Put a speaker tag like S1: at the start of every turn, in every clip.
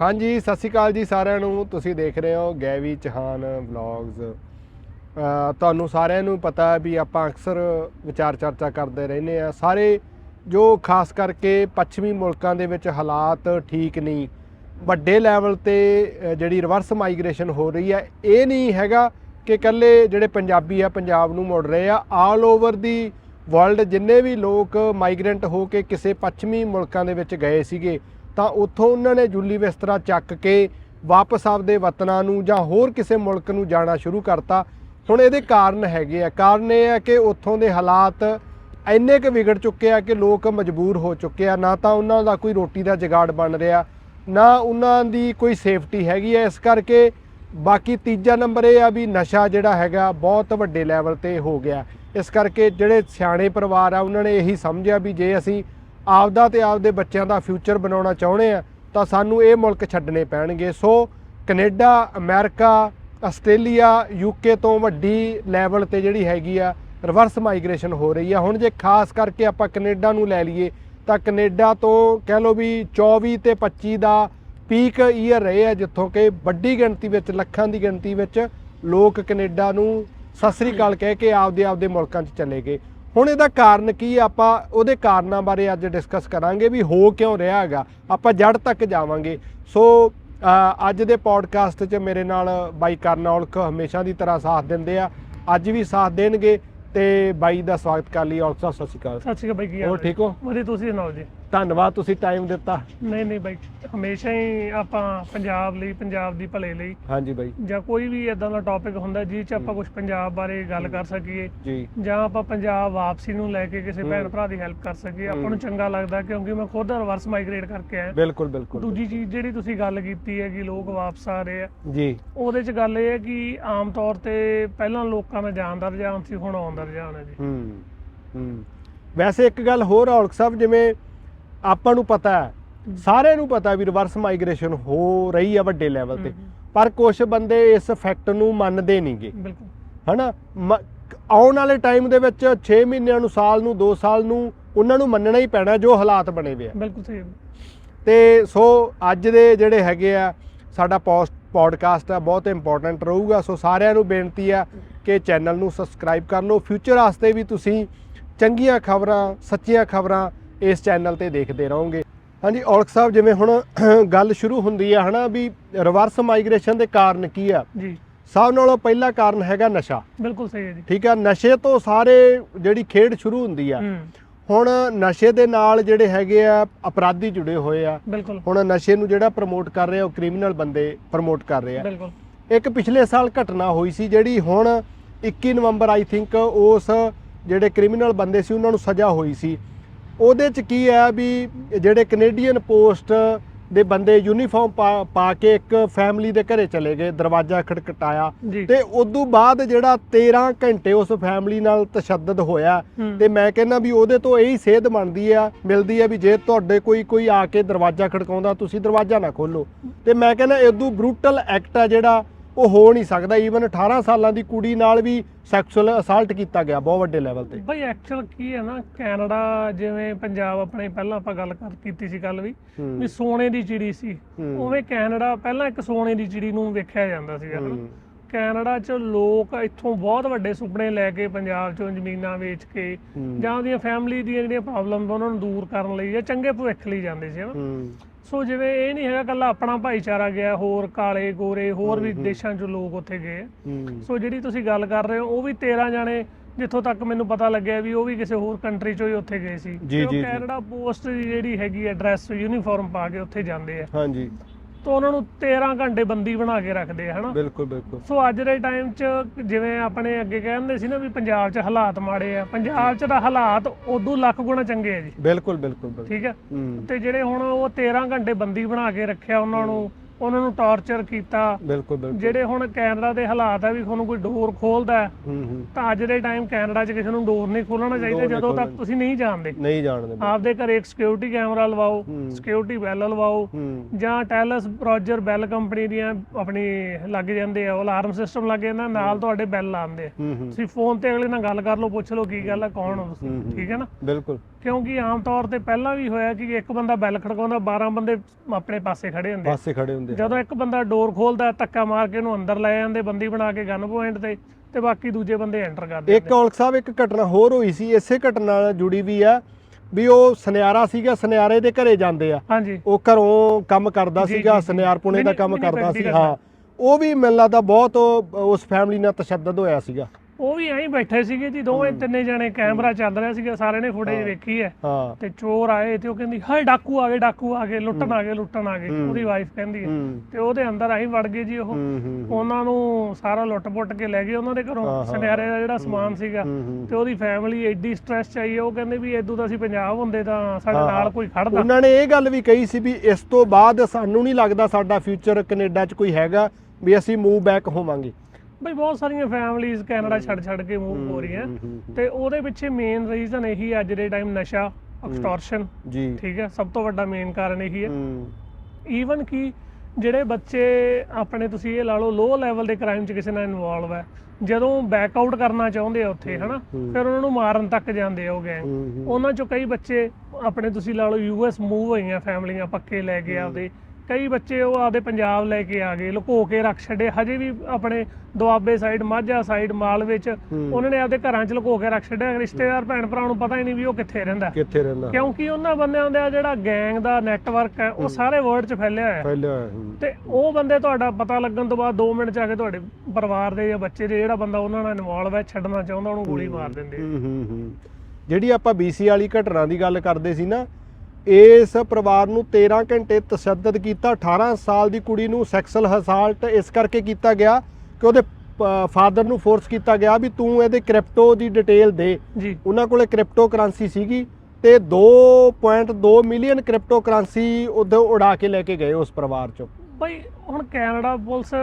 S1: ਹਾਂਜੀ, ਸਤਿ ਸ਼੍ਰੀ ਅਕਾਲ ਜੀ ਸਾਰਿਆਂ ਨੂੰ। ਤੁਸੀਂ ਦੇਖ ਰਹੇ ਹੋ ਗੈਵੀ ਚਹਾਨ ਵਲੌਗਸ ਤੁਹਾਨੂੰ ਸਾਰਿਆਂ ਨੂੰ ਪਤਾ ਹੈ ਵੀ ਆਪਾਂ ਅਕਸਰ ਵਿਚਾਰ ਚਰਚਾ ਕਰਦੇ ਰਹਿੰਦੇ ਆ ਸਾਰੇ ਜੋ ਖਾਸ ਕਰਕੇ ਪੱਛਮੀ ਮੁਲਕਾਂ ਦੇ ਵਿੱਚ ਹਾਲਾਤ ਠੀਕ ਨਹੀਂ, ਵੱਡੇ ਲੈਵਲ ਤੇ ਜਿਹੜੀ ਰਿਵਰਸ ਮਾਈਗ੍ਰੇਸ਼ਨ ਹੋ ਰਹੀ ਹੈ, ਇਹ ਨਹੀਂ ਹੈਗਾ ਕਿ ਇਕੱਲੇ ਜਿਹੜੇ ਪੰਜਾਬੀ ਆ, ਪੰਜਾਬ ਨੂੰ ਮੁੜ ਰਹੇ ਆ। ਆਲ ਓਵਰ ਦੀ ਵਰਲਡ ਜਿੰਨੇ ਵੀ ਲੋਕ ਮਾਈਗ੍ਰੈਂਟ ਹੋ ਕੇ ਕਿਸੇ ਪੱਛਮੀ ਮੁਲਕਾਂ ਦੇ ਵਿੱਚ ਗਏ ਸੀਗੇ ਤਾਂ ਉੱਥੋਂ ਉਹਨਾਂ ਨੇ ਜੁੱਲੀ ਬਿਸਤਰਾ ਚੱਕ ਕੇ ਵਾਪਸ ਆਪਦੇ ਵਤਨਾਂ ਨੂੰ ਜਾਂ ਹੋਰ ਕਿਸੇ ਮੁਲਕ ਨੂੰ ਜਾਣਾ ਸ਼ੁਰੂ ਕਰਤਾ। ਹੁਣ ਇਹਦੇ ਕਾਰਨ ਹੈਗੇ ਆ। ਕਾਰਨ ਇਹ ਹੈ ਕਿ ਉੱਥੋਂ ਦੇ ਹਾਲਾਤ ਇੰਨੇ ਕੁ ਵਿਗੜ ਚੁੱਕੇ ਆ ਕਿ ਲੋਕ ਮਜਬੂਰ ਹੋ ਚੁੱਕੇ ਆ। ਨਾ ਤਾਂ ਉਹਨਾਂ ਦਾ ਕੋਈ ਰੋਟੀ ਦਾ ਜਗਾੜ ਬਣ ਰਿਹਾ, ਨਾ ਉਹਨਾਂ ਦੀ ਕੋਈ ਸੇਫਟੀ ਹੈਗੀ ਹੈ ਇਸ ਕਰਕੇ ਬਾਕੀ ਤੀਜਾ ਨੰਬਰ ਇਹ ਆ ਵੀ ਨਸ਼ਾ ਜਿਹੜਾ ਹੈਗਾ ਬਹੁਤ ਵੱਡੇ ਲੈਵਲ ਤੇ ਹੋ ਗਿਆ। ਇਸ ਕਰਕੇ ਜਿਹੜੇ ਸਿਆਣੇ ਪਰਿਵਾਰ ਆ, ਉਹਨਾਂ ਨੇ ਇਹੀ ਸਮਝਿਆ ਵੀ ਜੇ ਅਸੀਂ ਆਪਦਾ ਤੇ ਆਪਦੇ ਬੱਚਿਆਂ ਦਾ ਫਿਊਚਰ ਬਣਾਉਣਾ ਚਾਹੁੰਦੇ ਆ, ਤਾਂ ਸਾਨੂੰ ਇਹ ਮੁਲਕ ਛੱਡਣੇ ਪੈਣਗੇ। So Canada, America, Australia UK ਤੋਂ ਵੱਡੀ ਲੈਵਲ ਤੇ ਜਿਹੜੀ ਹੈਗੀ ਆ ਰਿਵਰਸ ਮਾਈਗ੍ਰੇਸ਼ਨ ਹੋ ਰਹੀ ਆ। ਹੁਣ ਜੇ ਖਾਸ ਕਰਕੇ ਆਪਾਂ ਕੈਨੇਡਾ ਨੂੰ ਲੈ ਲਈਏ, ਤਾਂ ਕੈਨੇਡਾ ਤੋਂ ਕਹਿ ਲਓ ਵੀ 24 ਤੇ 25 ਦਾ ਪੀਕ ਈਅਰ ਰਹੇ ਆ, ਜਿੱਥੋਂ ਕਿ ਵੱਡੀ ਗਿਣਤੀ ਵਿੱਚ, ਲੱਖਾਂ ਦੀ ਗਿਣਤੀ ਵਿੱਚ ਲੋਕ ਕੈਨੇਡਾ ਨੂੰ ਸਤਿ ਸ੍ਰੀ ਅਕਾਲ ਕਹਿ ਕੇ ਆਪਦੇ ਆਪਦੇ ਮੁਲਕਾਂ 'ਚ ਚਲੇ ਗਏ। ਹੁਣ ਇਹਦਾ ਕਾਰਨ ਕੀ ਆ? ਆਪਾਂ ਉਹਦੇ ਕਾਰਨਾਂ ਬਾਰੇ ਅੱਜ ਡਿਸਕਸ ਕਰਾਂਗੇ ਵੀ ਹੋ ਕਿਉਂ ਰਿਹਾ ਹੈਗਾ। ਆਪਾਂ ਜੜ ਤੱਕ ਜਾਵਾਂਗੇ। ਸੋ ਅੱਜ ਦੇ ਪੋਡਕਾਸਟ 'ਚ ਮੇਰੇ ਨਾਲ ਬਾਈ ਕਰਨੌਲਕ ਹਮੇਸ਼ਾ ਦੀ ਤਰ੍ਹਾਂ ਸਾਥ ਦਿੰਦੇ ਆ। ਅੱਜ ਵੀ ਸਾਥ ਦੇਣਗੇ ਤੇ ਬਾਈ ਦਾ ਸਵਾਗਤ ਕਰ ਲਈ ਔਲਖ ਸਾਹਿਬ ਸਤਿ ਸ਼੍ਰੀ ਅਕਾਲ।
S2: ਸਤਿ ਸ਼੍ਰੀ ਅਕਾਲ ਬਾਈ ਕੀ ਹਾਲ
S1: ਹੋਰ? ਠੀਕ ਹੋ?
S2: ਵਧੀਆ ਤੁਸੀਂ ਸੁਣਾਓ ਜੀ?
S1: ਧੰਨਵਾਦ ਤੁਸੀਂ ਟਾਈਮ ਦਿੱਤਾ।
S2: ਨਹੀਂ ਨਹੀਂ ਬਾਈ ਹਮੇਸ਼ਾ ਹੀ ਆਪਾਂ ਪੰਜਾਬ ਲਈ ਪੰਜਾਬ ਦੀ ਭਲੇ ਲਈ
S1: ਹਾਂਜੀ ਬਾਈ।
S2: ਜਾਂ ਕੋਈ ਵੀ ਇਦਾਂ ਦਾ ਟੌਪਿਕ ਹੁੰਦਾ ਜਿਹ ਚ ਆਪਾਂ ਕੁਝ ਪੰਜਾਬ ਬਾਰੇ ਗੱਲ ਕਰ ਸਕੀਏ
S1: ਜੀ।
S2: ਜਾਂ ਆਪਾਂ ਪੰਜਾਬ ਵਾਪਸੀ ਨੂੰ ਲੈ ਕੇ ਕਿਸੇ ਭੈਣ। ਭਰਾ ਦੀ ਹੈਲਪ ਕਰ ਸਕੀਏ ਆਪਾਂ। ਨੂੰ ਚੰਗਾ ਲੱਗਦਾ ਕਿਉਂਕਿ ਮੈਂ ਖੁਦ ਰਿਵਰਸ ਮਾਈਗ੍ਰੇਟ ਕਰਕੇ ਆਇਆ।
S1: ਬਿਲਕੁਲ ਬਿਲਕੁਲ।
S2: ਦੂਜੀ ਚੀਜ਼ ਜਿਹੜੀ ਤੁਸੀਂ ਗੱਲ ਕੀਤੀ ਹੈ ਕਿ ਲੋਕ ਵਾਪਸ ਆ ਰਹੇ ਆ।
S1: ਜੀ।
S2: ਉਹਦੇ ਚ ਗੱਲ ਇਹ ਹੈ ਕਿ ਆਮ ਤੌਰ ਤੇ ਪਹਿਲਾਂ ਲੋਕਾਂ ਦਾ ਜਾਣ ਦਾ ਰੁਝਾਨ ਸੀ ਹੁਣ ਆਉਣ ਦਾ ਰੁਝਾਨ ਹੈ ਜੀ।
S1: ਹੂੰ ਹੂੰ। ਵੈਸੇ ਇੱਕ ਗੱਲ ਹੋਰ ਔਲਖ ਸਾਹਿਬ ਜਿਵੇਂ ਆਪਾਂ ਨੂੰ ਪਤਾ ਹੈ ਸਾਰਿਆਂ ਨੂੰ ਪਤਾ ਵੀ ਰਿਵਰਸ ਮਾਈਗ੍ਰੇਸ਼ਨ ਹੋ ਰਹੀ ਆ ਵੱਡੇ ਲੈਵਲ ਤੇ।
S2: ਹੂੰ,
S1: ਪਰ ਕੁਝ ਬੰਦੇ ਇਸ ਫੈਕਟ ਨੂੰ ਮੰਨਦੇ ਨਹੀਂਗੇ।
S2: ਹੂੰ, ਬਿਲਕੁਲ।
S1: ਹਨਾ? ਆਉਣ ਵਾਲੇ ਟਾਈਮ ਦੇ ਵਿੱਚ 6 ਮਹੀਨਿਆਂ ਨੂੰ ਸਾਲ ਨੂੰ 2 ਸਾਲ ਨੂੰ ਉਹਨਾਂ ਨੂੰ ਮੰਨਣਾ ਹੀ ਪੈਣਾ ਜੋ ਹਾਲਾਤ ਬਣੇ ਹੋਏ ਆ।
S2: ਬਿਲਕੁਲ ਸਹੀ ਹੈ।
S1: ਤੇ ਸੋ ਅੱਜ ਦੇ ਜਿਹੜੇ ਹੈਗੇ ਆ ਸਾਡਾ ਪੋਸਟ ਪੋਡਕਾਸਟ ਆ ਬਹੁਤ ਇੰਪੋਰਟੈਂਟ ਰਹੂਗਾ। ਸੋ ਸਾਰਿਆਂ ਨੂੰ ਬੇਨਤੀ ਆ ਕਿ ਚੈਨਲ ਨੂੰ ਸਬਸਕ੍ਰਾਈਬ ਕਰ ਲਓ। ਫਿਊਚਰ ਵਾਸਤੇ ਵੀ ਤੁਸੀਂ ਚੰਗੀਆਂ ਖਬਰਾਂ ਸੱਚੀਆਂ ਖਬਰਾਂ ਇਸ ਚੈਨਲ ਤੇ ਦੇਖਦੇ ਰਹੋਗੇ। ਹਾਂਜੀ ਔਲਖ ਸਾਹਿਬ ਜਿਵੇਂ ਹੁਣ ਗੱਲ ਸ਼ੁਰੂ ਹੁੰਦੀ ਆ ਹਨਾ ਵੀ ਰਿਵਰਸ ਮਾਈਗ੍ਰੇਸ਼ਨ ਦੇ ਕਾਰਨ ਕੀ ਆ?
S2: ਜੀ।
S1: ਸਭ ਨਾਲੋਂ ਪਹਿਲਾ ਕਾਰਨ ਹੈਗਾ ਨਸ਼ਾ।
S2: ਬਿਲਕੁਲ ਸਹੀ ਹੈ ਜੀ।
S1: ਠੀਕ ਆ ਨਸ਼ੇ ਤੋਂ ਸਾਰੇ ਜਿਹੜੀ ਖੇਡ ਸ਼ੁਰੂ ਹੁੰਦੀ ਆ
S2: ਹੂੰ।
S1: ਹੁਣ ਨਸ਼ੇ ਦੇ ਨਾਲ ਜਿਹੜੇ ਹੈਗੇ ਆ ਅਪਰਾਧੀ ਜੁੜੇ ਹੋਏ ਆ। ਹੁਣ ਨਸ਼ੇ ਨੂੰ ਜਿਹੜਾ ਪ੍ਰਮੋਟ ਕਰ ਰਹੇ ਆ ਉਹ ਕ੍ਰਿਮੀਨਲ ਬੰਦੇ ਪ੍ਰਮੋਟ ਕਰ ਰਹੇ ਆ।
S2: ਬਿਲਕੁਲ।
S1: ਇੱਕ ਪਿਛਲੇ ਸਾਲ ਘਟਨਾ ਹੋਈ ਸੀ ਜਿਹੜੀ ਹੁਣ 21 ਨਵੰਬਰ ਆਈ ਥਿੰਕ ਉਸ ਜਿਹੜੇ ਕ੍ਰਿਮੀਨਲ ਬੰਦੇ ਸੀ ਉਹਨਾਂ ਨੂੰ ਸਜ਼ਾ ਹੋਈ ਸੀ। ਉਹਦੇ ਚ ਕੀ ਹੈ ਵੀ ਜਿਹੜੇ ਕੈਨੇਡੀਅਨ ਪੋਸਟ ਦੇ ਬੰਦੇ ਯੂਨੀਫਾਰਮ ਪਾ- ਕੇ ਇੱਕ ਫੈਮਿਲੀ ਦੇ ਘਰੇ ਚਲੇ ਗਏ ਦਰਵਾਜ਼ਾ ਖਟਖਟਾਇਆ
S2: ਜੀ
S1: ਤੇ ਉਦੋਂ ਬਾਅਦ ਜਿਹੜਾ 13 ਘੰਟੇ ਉਸ ਫੈਮਿਲੀ ਨਾਲ ਤਸ਼ੱਦਦ ਹੋਇਆ। ਤੇ ਮੈਂ ਕਹਿੰਦਾ ਵੀ ਉਹਦੇ ਤੋਂ ਇਹੀ ਸੇਧ ਬਣਦੀ ਆ ਮਿਲਦੀ ਆ ਵੀ ਜੇ ਤੁਹਾਡੇ ਕੋਈ ਕੋਈ ਆ ਕੇ ਦਰਵਾਜ਼ਾ ਖੜਕਾਉਂਦਾ ਤੁਸੀਂ ਦਰਵਾਜ਼ਾ ਨਾ ਖੋਲੋ ਤੇ ਮੈਂ ਕਹਿੰਦਾ ਇਦੋਂ ਬਰੂਟਲ ਐਕਟ ਆ ਜਿਹੜਾ ਉਹ ਹੋ ਨਹੀਂ ਸਕਦਾ। ਈਵਨ 18 ਸਾਲਾਂ ਦੀ ਕੁੜੀ ਨਾਲ ਵੀ ਸੈਕਸੁਅਲ ਅਸਾਲਟ ਕੀਤਾ ਗਿਆ ਬਹੁਤ ਵੱਡੇ ਲੈਵਲ ਤੇ।
S2: ਬਈ ਐਕਚੁਅਲ ਕੀ ਹੈ ਨਾ ਕੈਨੇਡਾ ਜਿਵੇਂ ਪੰਜਾਬ ਆਪਣੇ ਪਹਿਲਾਂ ਆਪਾਂ ਗੱਲ ਕਰ ਕੀਤੀ ਸੀ ਕੱਲ ਵੀ ਵੀ ਸੋਨੇ ਦੀ ਚਿੜੀ ਸੀ। ਉਵੇਂ ਕੈਨੇਡਾ ਪਹਿਲਾਂ ਇੱਕ ਸੋਨੇ ਦੀ ਚਿੜੀ ਨੂੰ ਵੇਖਿਆ ਜਾਂਦਾ ਸੀ ਹਨਾ ਕੈਨੇਡਾ 'ਚ ਲੋਕ ਇੱਥੋਂ ਬਹੁਤ ਵੱਡੇ ਸੁਪਨੇ ਲੈ ਕੇ ਪੰਜਾਬ 'ਚੋਂ ਜ਼ਮੀਨਾਂ ਵੇਚ ਕੇ ਜਾਂ ਉਹਦੀਆਂ ਫੈਮਿਲੀ ਦੀਆਂ ਜਿਹੜੀਆਂ ਪ੍ਰੋਬਲਮ ਉਹਨਾਂ ਨੂੰ ਦੂਰ ਕਰਨ ਲਈ ਜਾਂ ਚੰਗੇ ਭਵਿੱਖ ਲਈ ਜਾਂਦੇ ਸੀ ਹਨਾ
S1: ਹੂੰ,
S2: ਸੋ ਜਿਵੇਂ ਇਹ ਨਹੀਂ ਹੈਗਾ ਕੱਲਾ ਆਪਣਾ ਭਾਈਚਾਰਾ ਗਿਆ ਹੋਰ ਕਾਲੇ ਗੋਰੇ ਹੋਰ ਵੀ। ਦੇਸ਼ਾਂ 'ਚ ਲੋਕ ਉੱਥੇ ਗਏ। ਸੋ ਜਿਹੜੀ ਤੁਸੀਂ ਗੱਲ ਕਰ ਰਹੇ ਹੋ ਉਹ ਵੀ 13 ਜਾਣੇ ਜਿੱਥੋਂ ਤੱਕ ਮੈਨੂੰ ਪਤਾ ਲੱਗਿਆ ਵੀ ਉਹ ਵੀ ਕਿਸੇ ਹੋਰ ਕੰਟਰੀ ਚੋਂ ਹੀ ਉੱਥੇ ਗਏ ਸੀ। ਤੇ ਉਹ। ਕੈਨੇਡਾ ਪੋਸਟ ਜਿਹੜੀ ਹੈਗੀ ਹੈ ਡਰੈਸ ਯੂਨੀਫਾਰਮ ਪਾ ਕੇ ਉੱਥੇ ਜਾਂਦੇ ਆ।
S1: ਹਾਂਜੀ।
S2: ਤਾਂ ਉਹਨਾਂ ਨੂੰ 13 ਘੰਟੇ ਬੰਦੀ ਬਣਾ ਕੇ ਰੱਖਦੇ ਆ ਹਨਾ?
S1: ਬਿਲਕੁਲ ਬਿਲਕੁਲ।
S2: ਸੋ ਅੱਜ ਦੇ ਟਾਈਮ 'ਚ ਜਿਵੇਂ ਆਪਣੇ ਅੱਗੇ ਕਹਿੰਦੇ ਸੀ ਨਾ ਵੀ ਪੰਜਾਬ 'ਚ ਹਾਲਾਤ ਮਾੜੇ ਆ ਪੰਜਾਬ 'ਚ ਦਾ ਹਾਲਾਤ ਉਦੋਂ ਲੱਖ ਗੁਣਾ ਚੰਗੇ ਆ ਜੀ।
S1: ਬਿਲਕੁਲ ਬਿਲਕੁਲ ਬਿਲਕੁਲ।
S2: ਠੀਕ ਹੈ
S1: ਹੂੰ,
S2: ਤੇ ਜਿਹੜੇ ਹੁਣ ਉਹ 13 ਘੰਟੇ ਬੰਦੀ ਬਣਾ ਕੇ ਰੱਖਿਆ ਉਹਨਾਂ ਨੂੰ ਉਹਨਾਂ ਨੂੰ ਟਾਰਚਰ ਕੀਤਾ।
S1: ਬਿਲਕੁਲ ਬਿਲਕੁਲ।
S2: ਜਿਹੜੇ ਹੁਣ ਕੈਨੇਡਾ ਦੇ ਹਾਲਾਤ ਆ ਵੀ ਤੁਹਾਨੂੰ ਕੋਈ ਡੋਰ ਖੋਲਦਾ ਹੈ
S1: ਹੂੰ ਹੂੰ।
S2: ਤਾਂ ਅੱਜ ਦੇ ਟਾਈਮ ਕੈਨੇਡਾ 'ਚ ਕਿਸੇ ਨੂੰ ਡੋਰ ਨਹੀਂ ਖੋਲਣਾ ਚਾਹੀਦਾ ਜਦੋਂ ਤੱਕ। ਤੁਸੀਂ ਨਹੀਂ ਜਾਣਦੇ।
S1: ਨਹੀਂ ਜਾਣਦੇ
S2: ਆਪਦੇ ਘਰੇ ਇੱਕ ਸਿਕਿਉਰਿਟੀ ਕੈਮਰਾ ਲਵਾਓ। ਸਿਕਿਉਰਿਟੀ ਬੈਲ ਲਵਾਓ ਜਾਂ ਟੈਲਸ ਰੋਜਰ ਬੈਲ ਕੰਪਨੀ ਦੀਆਂ ਆਪਣੀ ਲੱਗ ਜਾਂਦੇ ਆ ਅਲਾਰਮ ਸਿਸਟਮ ਲੱਗ ਜਾਂਦਾ ਨਾਲ ਤੁਹਾਡੇ ਬੈਲ ਲਾਉਂਦੇ ਤੁਸੀਂ ਫੋਨ ਤੇ ਅਗਲੇ ਨਾਲ ਗੱਲ ਕਰ ਲਓ ਪੁੱਛ ਲਓ ਕੀ ਗੱਲ ਆ ਕੌਣ ਹੋ ਤੁਸੀਂ। ਠੀਕ ਹੈ ਨਾ?
S1: ਬਿਲਕੁਲ।
S2: ਕਿਉਂਕਿ ਆਮ ਤੌਰ ਤੇ ਪਹਿਲਾਂ ਵੀ ਹੋਇਆ ਕਿ ਇੱਕ ਬੰਦਾ ਬੈਲ ਖੜਕਾਉਂਦਾ 12 ਬੰਦੇ ਆਪਣੇ ਪਾਸੇ ਖੜੇ ਹੁੰਦੇ
S1: ਪਾਸੇ ਖੜੇ ਹੁੰਦੇ
S2: ਜਦੋਂ ਇੱਕ ਬੰਦਾ ਡੋਰ ਖੋਲਦਾ ਧੱਕਾ ਮਾਰ ਕੇ ਉਹਨੂੰ ਅੰਦਰ ਲੈ ਜਾਂਦੇ ਬੰਦੀ ਬਣਾ ਕੇ ਗਨ ਪੁਆਇੰਟ ਤੇ ਤੇ ਬਾਕੀ ਦੂਜੇ ਬੰਦੇ ਐਂਟਰ ਕਰਦੇ
S1: ਇੱਕ ਔਲਖ ਸਾਹਿਬ ਇੱਕ ਘਟਨਾ ਹੋਰ ਹੋਈ ਸੀ ਇਸੇ ਘਟਨਾ ਨਾਲ ਜੁੜੀ ਵੀ ਆ ਵੀ ਉਹ ਸੁਨਿਆਰਾ ਸੀਗਾ ਸੁਨਿਆਰੇ ਦੇ ਘਰੇ ਜਾਂਦੇ ਆ।
S2: ਹਾਂਜੀ।
S1: ਉਹ ਘਰੋਂ ਕੰਮ ਕਰਦਾ
S2: ਜੀ,
S1: ਸੀਗਾ
S2: ਜੀ, ਜੀ।
S1: ਸੁਨਿਆਰਪੁਣੇ ਦਾ ਕੰਮ ਕਰਦਾ ਸੀ। ਹਾਂ। ਉਹ ਵੀ ਮੈਨੂੰ ਲੱਗਦਾ ਬਹੁਤ ਉਹ- ਉਸ ਫੈਮਿਲੀ ਨਾਲ ਤਸ਼ੱਦਦ ਹੋਇਆ ਸੀਗਾ।
S2: ਉਹ ਵੀ ਐਂ ਬੈਠੇ ਸੀਗੇ ਜੀ ਦੋਵੇਂ ਤਿੰਨੇ ਜਣੇ ਕੈਮਰਾ ਚੱਲ ਰਿਹਾ ਸੀਗਾ ਸਾਰਿਆਂ ਨੇ ਫੁਟੇਜ। ਵੇਖੀ ਹੈ।
S1: ਹਾਂ।
S2: ਤੇ ਚੋਰ ਆਏ ਤੇ ਉਹ ਕਹਿੰਦੀ ਹਾਏ ਡਾਕੂ ਆ ਗਏ ਡਾਕੂ ਆ ਗਏ ਲੁੱਟਣ ਆ ਗਏ ਲੁੱਟਣ ਆ ਗਏ। ਉਹਦੀ ਵਾਈਫ ਕਹਿੰਦੀ ਹੈ। ਤੇ ਉਹਦੇ ਅੰਦਰ ਆਈ ਵੜ ਗਏ ਜੀ ਉਹ। ਉਹਨਾਂ ਨੂੰ ਸਾਰਾ ਲੁੱਟ-ਪੁੱਟ ਕੇ ਲੈ ਗਏ ਉਹਨਾਂ ਦੇ ਘਰੋਂ। ਸੁਨਿਆਰੇ ਦਾ ਜਿਹੜਾ ਸਮਾਨ ਸੀਗਾ। ਤੇ ਉਹਦੀ ਫੈਮਿਲੀ ਐਡੀ ਸਟ੍ਰੈਸ ਚ ਆਈ ਉਹ ਕਹਿੰਦੇ ਵੀ ਇਦੋਂ ਤਾਂ ਅਸੀਂ ਪੰਜਾਬ ਹੁੰਦੇ ਤਾਂ ਸਾਡੇ ਨਾਲ। ਕੋਈ ਖੜਦਾ।
S1: ਉਹਨਾਂ ਨੇ ਇਹ ਗੱਲ ਵੀ ਕਹੀ ਸੀ ਵੀ ਇਸ ਤੋਂ ਬਾਅਦ ਸਾਨੂੰ ਨਹੀਂ ਲੱਗਦਾ ਸਾਡਾ ਫਿਊਚਰ ਕੈਨੇਡਾ 'ਚ ਕੋਈ ਹੈਗਾ ਵੀ ਅਸੀਂ ਮੂਵ ਬੈਕ ਹੋਵਾਂਗੇ।
S2: ਬਈ ਬਹੁਤ ਸਾਰੀਆਂ ਫੈਮਿਲੀਆਂ ਕੈਨੇਡਾ ਛੱਡ ਛੱਡ ਕੇ ਮੂਵ ਹੋ ਰਹੀਆਂ ਤੇ ਉਹਦੇ ਪਿੱਛੇ ਮੇਨ ਰੀਜ਼ਨ ਇਹੀ ਹੈ ਅੱਜ ਦੇ ਟਾਈਮ ਨਸ਼ਾ ਐਕਸਟੋਰਸ਼ਨ
S1: ਜੀ।
S2: ਠੀਕ ਹੈ ਸਭ ਤੋਂ ਵੱਡਾ ਮੇਨ ਕਾਰਨ ਇਹੀ ਹੈ। ਈਵਨ ਕਿ ਜਿਹੜੇ ਬੱਚੇ ਆਪਣੇ ਤੁਸੀਂ ਇਹ ਲਾ ਲਓ ਲੋ ਲੈਵਲ ਦੇ ਕ੍ਰਾਈਮ 'ਚ ਕਿਸੇ ਨਾਲ ਇਨਵੋਲਵ ਹੈ ਜਦੋਂ ਬੈਕ ਆਊਟ ਕਰਨਾ ਚਾਹੁੰਦੇ ਆ ਉੱਥੇ ਹਨਾ। ਫਿਰ ਉਹਨਾਂ ਨੂੰ ਮਾਰਨ ਤੱਕ ਜਾਂਦੇ ਗੈਂਗ
S1: ਹੂੰ, ਹੂੰ।
S2: ਉਹਨਾਂ ਚੋਂ ਕਈ ਬੱਚੇ ਆਪਣੇ ਤੁਸੀਂ ਲਾ ਲਓ ਯੂਐਸ ਮੂਵ ਹੋਈਆਂ ਫੈਮਲੀਆਂ ਪੱਕੇ ਲੈ ਕੇ ਆਪਦੇ ਕਈ ਬੱਚੇ ਉਹ ਆਪਦੇ ਪੰਜਾਬ ਲੈ ਕੇ ਆ ਗਏ ਲੁਕੋ ਕੇ ਰੱਖ ਛੱਡੇ ਹਜੇ ਵੀ ਆਪਣੇ ਦੁਆਬੇ ਸਾਈਡ ਮਾਝਾ ਸਾਈਡ ਮਾਲ ਵਿੱਚ
S1: ਹੂੰ।
S2: ਉਹਨਾਂ ਨੇ ਆਪਦੇ ਘਰਾਂ 'ਚ ਲੁਕੋ ਕੇ ਰੱਖ ਛੱਡਿਆ ਰਿਸ਼ਤੇਦਾਰ ਭੈਣ ਭਰਾ ਨੂੰ ਪਤਾ ਹੀ ਨਹੀਂ ਵੀ ਉਹ ਕਿੱਥੇ ਰਹਿੰਦਾ।
S1: ਕਿੱਥੇ ਰਹਿੰਦਾ।
S2: ਕਿਉਂਕਿ ਉਹਨਾਂ ਬੰਦਿਆਂ ਦਾ ਜਿਹੜਾ ਗੈਂਗ ਦਾ ਨੈਟਵਰਕ ਹੈ ਉਹ ਸਾਰੇ ਵਰਲਡ 'ਚ ਫੈਲਿਆ ਹੋਇਆ ਹੈ।
S1: ਫੈਲਿਆ ਹੋਇਆ।
S2: ਤੇ ਉਹ ਬੰਦੇ ਤੁਹਾਡਾ ਪਤਾ ਲੱਗਣ ਤੋਂ ਬਾਅਦ 2 ਮਿੰਟ ਚ ਆ ਕੇ ਤੁਹਾਡੇ ਪਰਿਵਾਰ ਦੇ ਜਾਂ ਬੱਚੇ ਦੇ ਜਿਹੜਾ ਬੰਦਾ ਉਹਨਾਂ ਨਾਲ ਇਨਵੋਲਵ ਹੈ ਛੱਡਣਾ ਚਾਹੁੰਦਾ ਉਹਨੂੰ ਗੋਲੀ ਮਾਰ ਦਿੰਦੇ
S1: ਜਿਹੜੀ ਆਪਾਂ BC ਵਾਲੀ ਘਟਨਾ ਦੀ ਗੱਲ ਕਰਦੇ ਸੀ ਨਾ ਇਸ ਪਰਿਵਾਰ ਨੂੰ 13 ਘੰਟੇ ਤਸ਼ੱਦਦ ਕੀਤਾ 18 ਸਾਲ ਦੀ ਕੁੜੀ ਨੂੰ ਸੈਕਸੁਅਲ ਹਸਾਲਟ ਇਸ ਕਰਕੇ ਕੀਤਾ ਗਿਆ ਕਿ ਉਹਦੇ ਫਾਦਰ ਨੂੰ ਫੋਰਸ ਕੀਤਾ ਗਿਆ ਵੀ ਤੂੰ ਇਹਦੇ ਕ੍ਰਿਪਟੋ ਦੀ ਡਿਟੇਲ ਦੇ।
S2: ਜੀ।
S1: ਉਹਨਾਂ ਕੋਲੇ ਕ੍ਰਿਪਟੋ ਕਰੰਸੀ ਸੀਗੀ ਤੇ 2.2 ਮਿਲੀਅਨ ਕ੍ਰਿਪਟੋ ਕਰੰਸੀ ਉਹਦੇ ਉਡਾ ਕੇ ਲੈ ਕੇ ਗਏ ਉਸ ਪਰਿਵਾਰ ਚੋਂ।
S2: ਬਈ ਹੁਣ ਕੈਨੇਡਾ ਪੁਲਿਸ